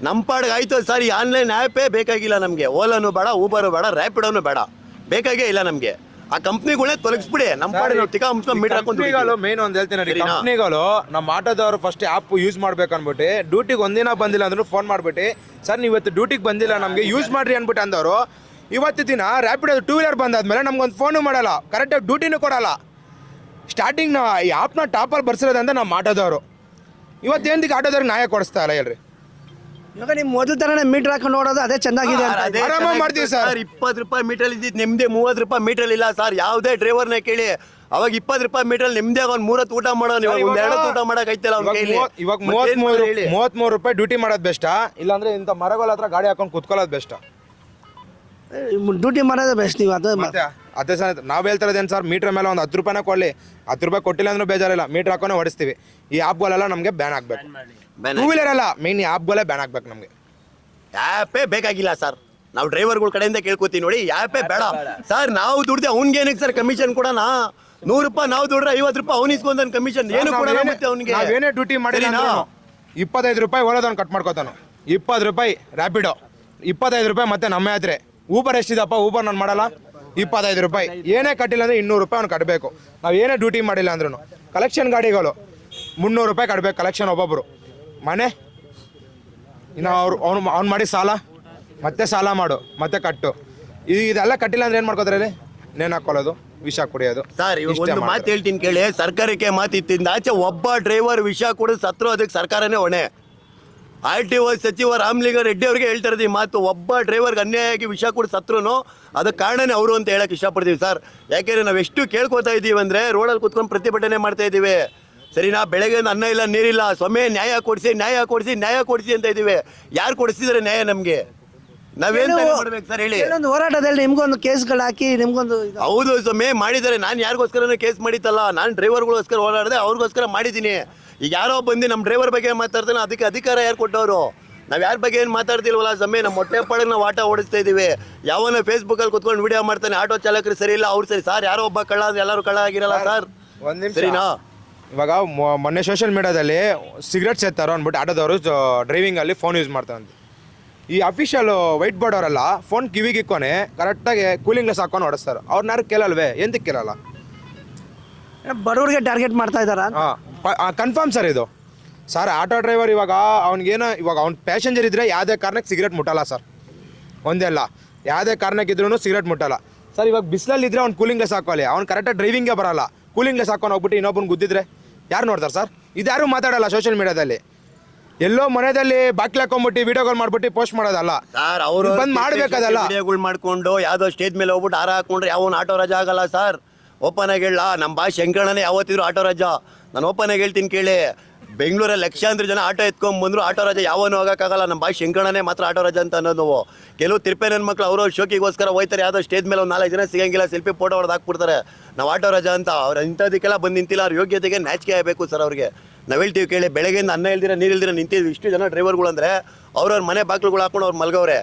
ನಮ್ಮ ಪಾಡಿಗೆ ಆಯಿತು ಸರ್ ಈ ಆನ್ಲೈನ್ ಆ್ಯಪೇ ಬೇಕಾಗಿಲ್ಲ ನಮಗೆ. ಓಲಾನು ಬೇಡ ಊಬರು ಬೇಡ ರ್ಯಾಪಿಡೋನು ಬೇಡ. ಬೇಕಾಗೇ ಇಲ್ಲ ನಮಗೆ. ಆ ಕಂಪ್ನಿಗಳೇ ತೊಲಗಿಸ್ಬಿಡಿ. ನಮ್ಮ ಕಡೆ ನಾವು ಮುಚ್ಕೊಂಡು ಮೀಟರ್ ಹಾಕೊಂಡು ಕಂಪ್ನಿಗಳು ಮೇನ್ ಒಂದ್ ಹೇಳ್ತೀನಿ ಸರಿನಾ? ಕಂಪ್ನಿಗಳು ನಮ್ಮ ಆಟೋದವರು ಫಸ್ಟ್ ಆಪ್ ಯೂಸ್ ಮಾಡ್ಬೇಕು ಅನ್ಬಿಟ್ಟು ಡ್ಯೂಟಿಗೆ ಒಂದಿನ ಬಂದಿಲ್ಲ ಅಂದ್ರೂ ಫೋನ್ ಮಾಡ್ಬಿಟ್ಟು ಸರ್ ನೀವು ಇವತ್ತು ಡ್ಯೂಟಿಗೆ ಬಂದಿಲ್ಲ ನಮಗೆ ಯೂಸ್ ಮಾಡ್ರಿ ಅನ್ಬಿಟ್ಟು ಅಂದವರು ಇವತ್ತು ದಿನ ರ್ಯಾಪಿಡ್ ಟೂ ವೀಲರ್ ಬಂದಾದ್ಮೇಲೆ ನಮ್ಗೊಂದು ಫೋನು ಮಾಡಲ್ಲ ಕರೆಕ್ಟಾಗಿ ಡ್ಯೂಟಿನೂ ಕೊಡಲ್ಲ. ಸ್ಟಾರ್ಟಿಂಗ್ ಈ ಆ್ಯಪ್ನ ಟಾಪಲ್ಲಿ ಬರ್ಸಿರೋದಂದ್ರೆ ನಮ್ಮ ಆಟೋದವರು. ಇವತ್ತೇಂದಿಗೆ ಆಟೋದವ್ರಿಗೆ ನಾಯ ಕೊಡಿಸ್ತಾ ಇಲ್ಲ ಹೇಳ್ರಿ. ಇವಾಗ ನೀವು ಮೊದಲ ಥರನೇ ಮೀಟ್ರ್ ಹಾಕೊಂಡು ನೋಡೋದು ಅದೇ ಚೆನ್ನಾಗಿದೆ ಅಂತ. ಅದೇ ಮಾಡ್ತೀವಿ ಸರ್. ಸರ್ ಇಪ್ಪತ್ತು ರೂಪಾಯಿ ಮೀಟರ್ ಇದ್ದಿದ್ದು ನಿಮ್ದೇ ಮೂವತ್ತು ರೂಪಾಯಿ ಮೀಟರ್ ಇಲ್ಲ ಸರ್. ಯಾವುದೇ ಡ್ರೈವರ್ನ ಕೇಳಿ ಅವಾಗ ಇಪ್ಪತ್ತು ರೂಪಾಯಿ ಮೀಟರ್ ನಿಮ್ದೇ ಒಂದು ಮೂರತ್ತು ಊಟ ಮಾಡೋನು ಇವಾಗ ಒಂದ್ ಎರಡು ಊಟ ಮಾಡಕ್ ಐತಿಲ್ಲ ಅವ್ನ ಇವಾಗ ಕೈಲಿ. ಇವಾಗ ಮತ್ತೇನ್ ಮೂವತ್ಮೂರು ಹೇಳಿ? ಮೂವತ್ಮೂರು ರೂಪಾಯಿ ಡ್ಯೂಟಿ ಮಾಡೋದು ಬೆಸ್ಟಾ ಇಲ್ಲಾಂದ್ರೆ ಇಂಥ ಮರಗಳ ಹತ್ರ ಗಾಡಿ ಹಾಕೊಂಡು ಕುತ್ಕೊಳ್ಳೋದು ಬೆಸ್ಟಾ ಡ್ಯೂಟಿ ಮಾಡೋದೇ ಬೆಸ್ಟ್ ನೀವು ಅದು ಮತ್ತೆ ಅದೇ ಸರ್ ನಾವು ಹೇಳ್ತಾ ಇರೋದೇನು ಸರ್ ಮೀಟರ್ ಮೇಲೆ ಒಂದು ಹತ್ತು ರೂಪಾಯಿನ ಕೊಡಲಿ. ಹತ್ತು ರೂಪಾಯಿ ಕೊಟ್ಟಿಲ್ಲ ಅಂದ್ರೂ ಬೇಜಾರಿಲ್ಲ ಮೀಟರ್ ಹಾಕೊಂಡೇ ಹೊಡಿಸ್ತೀವಿ ಈ ಆ್ಯಪ್ಗಳೆಲ್ಲ ನಮಗೆ ಬ್ಯಾನ್ ಆಗಬೇಕು. ಬ್ಯಾನ್ ಟೂ ವೀಲರ್ ಅಲ್ಲ ಮೇನ್ ಆ್ಯಪ್ಗಳೇ ಬ್ಯಾನ್ ಆಗ್ಬೇಕು ನಮಗೆ. ಆ್ಯಪೇ ಬೇಕಾಗಿಲ್ಲ ಸರ್ ನಾವು ಡ್ರೈವರ್ಗಳ ಕಡೆಯಿಂದ ಕೇಳ್ಕೊತೀವಿ ನೋಡಿ ಆ್ಯಪೇ ಬೇಡ. ಸರ್ ನಾವು ದುಡ್ದೆ ಅವ್ನಿಗೇನಕ್ಕೆ ಸರ್ ಕಮಿಷನ್ ಕೊಡೋಣ? ನೂರು ರೂಪಾಯಿ ನಾವು ದುಡ್ರೆ ಐವತ್ತು ರೂಪಾಯಿ ಅವ್ನು ಇಸ್ಕೊಂಡ್ ಕಮಿಷನ್ ಏನು ಕೊಡೋಣ ಮತ್ತೆ ಅವ್ನಿಗೆ? ಏನೇ ಡ್ಯೂಟಿ ಮಾಡಿಲ್ಲ ಸರಿನಾ? ಇಪ್ಪತ್ತೈದು ರೂಪಾಯಿ ಒಳದವ್ನು ಕಟ್ ಮಾಡ್ಕೋತಾನು. ಇಪ್ಪತ್ತು ರೂಪಾಯಿ ರ್ಯಾಪಿಡೋ ಇಪ್ಪತ್ತೈದು ರೂಪಾಯಿ ಮತ್ತೆ ನಮ್ಮ ಯಾತ್ರೆ. ಊಬರ್ ಎಷ್ಟಿದಪ್ಪ ಊಬರ್ ನಾನು ಮಾಡಲ್ಲ. ಇಪ್ಪತ್ತೈದು ರೂಪಾಯಿ. ಏನೇ ಕಟ್ಟಿಲ್ಲ ಅಂದ್ರೆ ಇನ್ನೂರು ರೂಪಾಯಿ ಅವ್ನು ಕಟ್ಟಬೇಕು ನಾವು ಏನೇ ಡ್ಯೂಟಿ ಮಾಡಿಲ್ಲ ಅಂದ್ರೂ ಕಲೆಕ್ಷನ್ ಗಾಡಿಗಳು. ಮುನ್ನೂರು ರೂಪಾಯಿ ಕಟ್ಬೇಕು. ಕಲೆಕ್ಷನ್ ಒಬ್ಬೊಬ್ಬರು ಮನೆ? ಇನ್ನು ಅವ್ರು ಅವ್ನು ಅವ್ನು ಮಾಡಿ ಸಾಲ? ಮತ್ತೆ ಸಾಲ ಮಾಡು ಮತ್ತೆ ಕಟ್ಟು. ಇದು ಇದೆಲ್ಲ ಕಟ್ಟಿಲ್ಲ ಅಂದ್ರೆ ಏನು ಮಾಡ್ಕೋತಾರೆ ರೀ ನೇಣು ಹಾಕೊಳ್ಳೋದು ವಿಷ ಕುಡಿಯೋದು. ಸರ್ ಇವಾಗ ಇಷ್ಟೇ ಒಂದು ಮಾತು. ಹೇಳ್ತೀನಿ ಕೇಳಿ ಸರ್ಕಾರಕ್ಕೆ ಮಾತಿತ್ತಿಂದ ಆಚೆ ಒಬ್ಬ ಡ್ರೈವರ್ ವಿಷ ಕುಡಿದು ಸತ್ರು ಅದಕ್ಕೆ ಸರ್ಕಾರನೇ ಹೊಣೆ. ಆರ್ ಟಿ ಒ ಸಚಿವ ರಾಮಲಿಂಗ ರೆಡ್ಡಿ ಅವ್ರಿಗೆ ಹೇಳ್ತಾ ಇರೋದು ಈ ಮಾತು ಒಬ್ಬ ಡ್ರೈವರ್ಗೆ ಅನ್ಯಾಯವಾಗಿ ವಿಷ ಕೊಡಿ ಸತ್ರು ಅದಕ್ಕೆ ಕಾರಣನೇ ಅವರು ಅಂತ ಹೇಳಕ್ಕೆ ಇಷ್ಟಪಡ್ತೀವಿ ಸರ್. ಯಾಕೆಂದ್ರೆ ನಾವು ಎಷ್ಟು ಕೇಳ್ಕೊತಾ ಇದ್ದೀವಿ ಅಂದರೆ ರೋಡಲ್ಲಿ ಕುತ್ಕೊಂಡು ಪ್ರತಿಭಟನೆ ಮಾಡ್ತಾ ಇದ್ದೀವಿ ಸರಿನಾ ಬೆಳಗ್ಗೆ ಅನ್ನ ಇಲ್ಲ ನೀರಿಲ್ಲ ಸ್ವಾಮಿ ನ್ಯಾಯ ಕೊಡಿಸಿ ನ್ಯಾಯ ಕೊಡಿಸಿ ನ್ಯಾಯ ಕೊಡಿಸಿ ಅಂತ ಇದ್ದೀವಿ ಯಾರು ಕೊಡಿಸಿದ್ರೆ ನ್ಯಾಯ ನಮಗೆ? ನಾವೇನ್ ಮಾಡ್ಬೇಕು ಸರ್ ಹೇಳಿ. ಕೆಲವೊಂದು ಹೋರಾಟದಲ್ಲಿ ನಿಮ್ಗೊಂದು ಕೇಸ್ಗಳು ಹಾಕಿ ನಿಮ್ಗೊಂದು ಇದು ಹೌದು ಸ್ವಾಮಿ ಮಾಡಿದ್ದಾರೆ. ನಾನು ಯಾರಿಗೋಸ್ಕರ ಕೇಸ್ ಮಾಡಿತ್ತಲ್ಲ. ನಾನು ಡ್ರೈವರ್ಗೋಸ್ಕರ ಓಡಾಡಿದೆ ಅವ್ರಿಗೋಸ್ಕರ ಮಾಡಿದ್ದೀನಿ. ಈಗ ಯಾರೋ ಬಂದು ನಮ್ಮ ಡ್ರೈವರ್ ಬಗ್ಗೆ ಮಾತಾಡ್ತಾನೆ ಅದಕ್ಕೆ ಅಧಿಕಾರ ಯಾರು ಕೊಟ್ಟವರು? ನಾವು ಯಾರ ಬಗ್ಗೆ ಏನು ಮಾತಾಡ್ತಿಲ್ವಲ್ಲ ಸ್ವಾಮಿ ನಮ್ಮ ಹೊಟ್ಟೆ ಪಾಡಿಗೆ ನಾವು ಆಟ ಓಡಿಸ್ತಾ ಇದ್ದೀವಿ ಯಾವನ ಫೇಸ್ಬುಕ್ಕಲ್ಲಿ ಕುತ್ಕೊಂಡು ವಿಡಿಯೋ ಮಾಡ್ತಾನೆ ಆಟೋ ಚಾಲಕರು ಸರಿ ಇಲ್ಲ ಅವ್ರು ಸರಿ. ಸರ್ ಯಾರೋ ಒಬ್ಬ ಕಳ್ಳ ಎಲ್ಲರೂ ಕಳ್ಳ ಆಗಿರಲ್ಲ ಸರ್. ಒಂದ್ ನಿಮಿಷ. ಸರಿನಾ? ಇವಾಗ ಮೊ- ಮೊನ್ನೆ ಸೋಷಿಯಲ್ ಮೀಡಿಯಾದಲ್ಲಿ ಸಿಗರೆಟ್ ಸೇತಾರೋ ಅಂದ್ಬಿಟ್ಟು ಆಟೋದವರು ಡ್ರೈವಿಂಗಲ್ಲಿ ಫೋನ್ ಯೂಸ್ ಮಾಡ್ತಾರಂತೆ ಈ ಅಫಿಷಿಯಲ್ ವೈಟ್ ಬೋರ್ಡ್ ಅವರೆಲ್ಲ ಫೋನ್ ಕಿವಿಗೆ ಇಕ್ಕೊನೆ ಕರೆಕ್ಟಾಗಿ ಕೂಲಿಂಗ್ ಗ್ಲಾಸ್ ಹಾಕೊಂಡು ಓಡಿಸ್ತಾರೆ. ಅವ್ರನ್ನ ಯಾರು ಕೇಳಲ್ವೇ? ಎಂತಕ್ಕೆ ಕೇಳಲ್ಲ? ಬಡವ್ರಿಗೆ ಟಾರ್ಗೆಟ್ ಮಾಡ್ತಾ ಇದ್ದಾರಾ? ಹಾಂ ಕನ್ಫರ್ಮ್ ಸರ್ ಇದು. ಸರ್ ಆಟೋ ಡ್ರೈವರ್ ಇವಾಗ ಅವ್ನಿಗೇನೋ ಇವಾಗ ಅವ್ನು ಪ್ಯಾಸೆಂಜರ್ ಇದ್ದರೆ ಯಾವುದೇ ಕಾರಣಕ್ಕೆ ಸಿಗರೆಟ್ ಮುಟ್ಟಲ್ಲ ಸರ್. ಒಂದೇ ಅಲ್ಲ ಯಾವುದೇ ಕಾರಣಕ್ಕಿದ್ರೂ ಸಿಗರೆಟ್ ಮುಟ್ಟಲ್ಲ. ಸರ್ ಇವಾಗ ಬಿಸಿಲಲ್ಲಿ ಇದ್ದರೆ ಅವ್ನು ಕೂಲಿಂಗ್ ಗ್ಲಾಸ್ ಹಾಕೊಳ್ಳಿ ಅವ್ನು ಕರೆಕ್ಟಾಗಿ ಡ್ರೈವಿಂಗೇ ಬರಲ್ಲ. ಕೂಲಿಂಗ್ ಗ್ಲಾಸ್ ಹಾಕೊಂಡು ಹೋಗ್ಬಿಟ್ಟು ಇನ್ನೊಬ್ಬನ ಗುದ್ದಿದ್ರೆ? ಯಾರು ನೋಡ್ತಾರೆ ಸರ್? ಇದ್ಯಾರು ಮಾತಾಡಲ್ಲ ಸೋಷಿಯಲ್ ಮೀಡಿಯಾದಲ್ಲಿ ಎಲ್ಲೋ ಮನೆಯಲ್ಲಿ ಬಾಕ್ಲಿ ಹಾಕೊಂಡ್ಬಿಟ್ಟು ವಿಡಿಯೋಗಳು ಮಾಡ್ಬಿಟ್ಟು ಪೋಸ್ಟ್ ಮಾಡೋದಲ್ಲ? ಸರ್ ಅವರು ಬಂದ್ ಮಾಡ್ಬೇಕದಲ್ಲ. ವಿಡಿಯೋಗಳು ಮಾಡ್ಕೊಂಡು ಯಾವ್ದೋ ಸ್ಟೇಜ್ ಮೇಲೆ ಹೋಗ್ಬಿಟ್ಟು ಹಾರ ಹಾಕೊಂಡ್ರೆ ಯಾವ ಆಟೋ ರಜಾ ಆಗಲ್ಲ ಸರ್. ಓಪನ್ ಆಗಿ ಹೇಳ ನಮ್ಮ ಭಾಷೆ ಶಂಕರಣ್ಣನೇ ಯಾವತ್ತಿದ್ರು ಆಟೋ ರಜಾ. ನಾನು ಓಪನ್ ಆಗಿ ಹೇಳ್ತೀನಿ ಕೇಳಿ. ಬೆಂಗಳೂರಲ್ಲಿ ಲಕ್ಷಾಂತರ ಜನ ಆಟೋ ಎತ್ಕೊಂಡ್ ಬಂದ್ರು. ಆಟೋ ರಜಾ ಯಾವನು ಹೋಗೋಕ್ಕಾಗಲ್ಲ ನಮ್ಮ ಭಾಷೆ ಶಂಕರಣನೇ ಮಾತ್ರ ಆಟೋ ರಜಾ ಅಂತ ಅನ್ನೋದು ನಾವು. ಕೆಲವು ತಿರುಪೆ ನನ್ನ ಮಕ್ಳು ಅವರು ಶೋಕಿಗೋಸ್ಕರ ಹೋಯ್ತಾರೆ. ಯಾವ್ದೋ ಸ್ಟೇಜ್ ಮೇಲೆ ಒಂದು ನಾಲ್ಕು ಜನ ಸಿಗಂಗಿಲ್ಲ ಸೆಲ್ಫಿ ಫೋಟೋ ಹೊಡೆದು ಹಾಕ್ಬಿಡ್ತಾರೆ. ನಾವು ಆಟೋ ರಜಾ ಅಂತ. ಅವ್ರು ಇಂಥದಕ್ಕೆಲ್ಲ ಬಂದು ನಿಂತಿಲ್ಲ. ಅವ್ರ ಯೋಗ್ಯತೆಗೆ ನಾಚಿಕೆ ಆಗಬೇಕು ಸರ್ ಅವ್ರಿಗೆ. ನಾವು ಹೇಳ್ತೀವಿ ಕೇಳಿ, ಬೆಳಗ್ಗೆಯಿಂದ ಅನ್ನ ಇಲ್ದಿರ, ನೀರು ಇಲ್ದಿರ ನಿಂತಿದ್ವಿ. ಇಷ್ಟು ಜನ ಡ್ರೈವರ್ಗಳು ಅಂದರೆ ಅವ್ರವ್ರ ಮನೆ ಬಾಗಿಲುಗಳು ಹಾಕೊಂಡು ಅವ್ರು ಮಲ್ಗವ್ರೆ.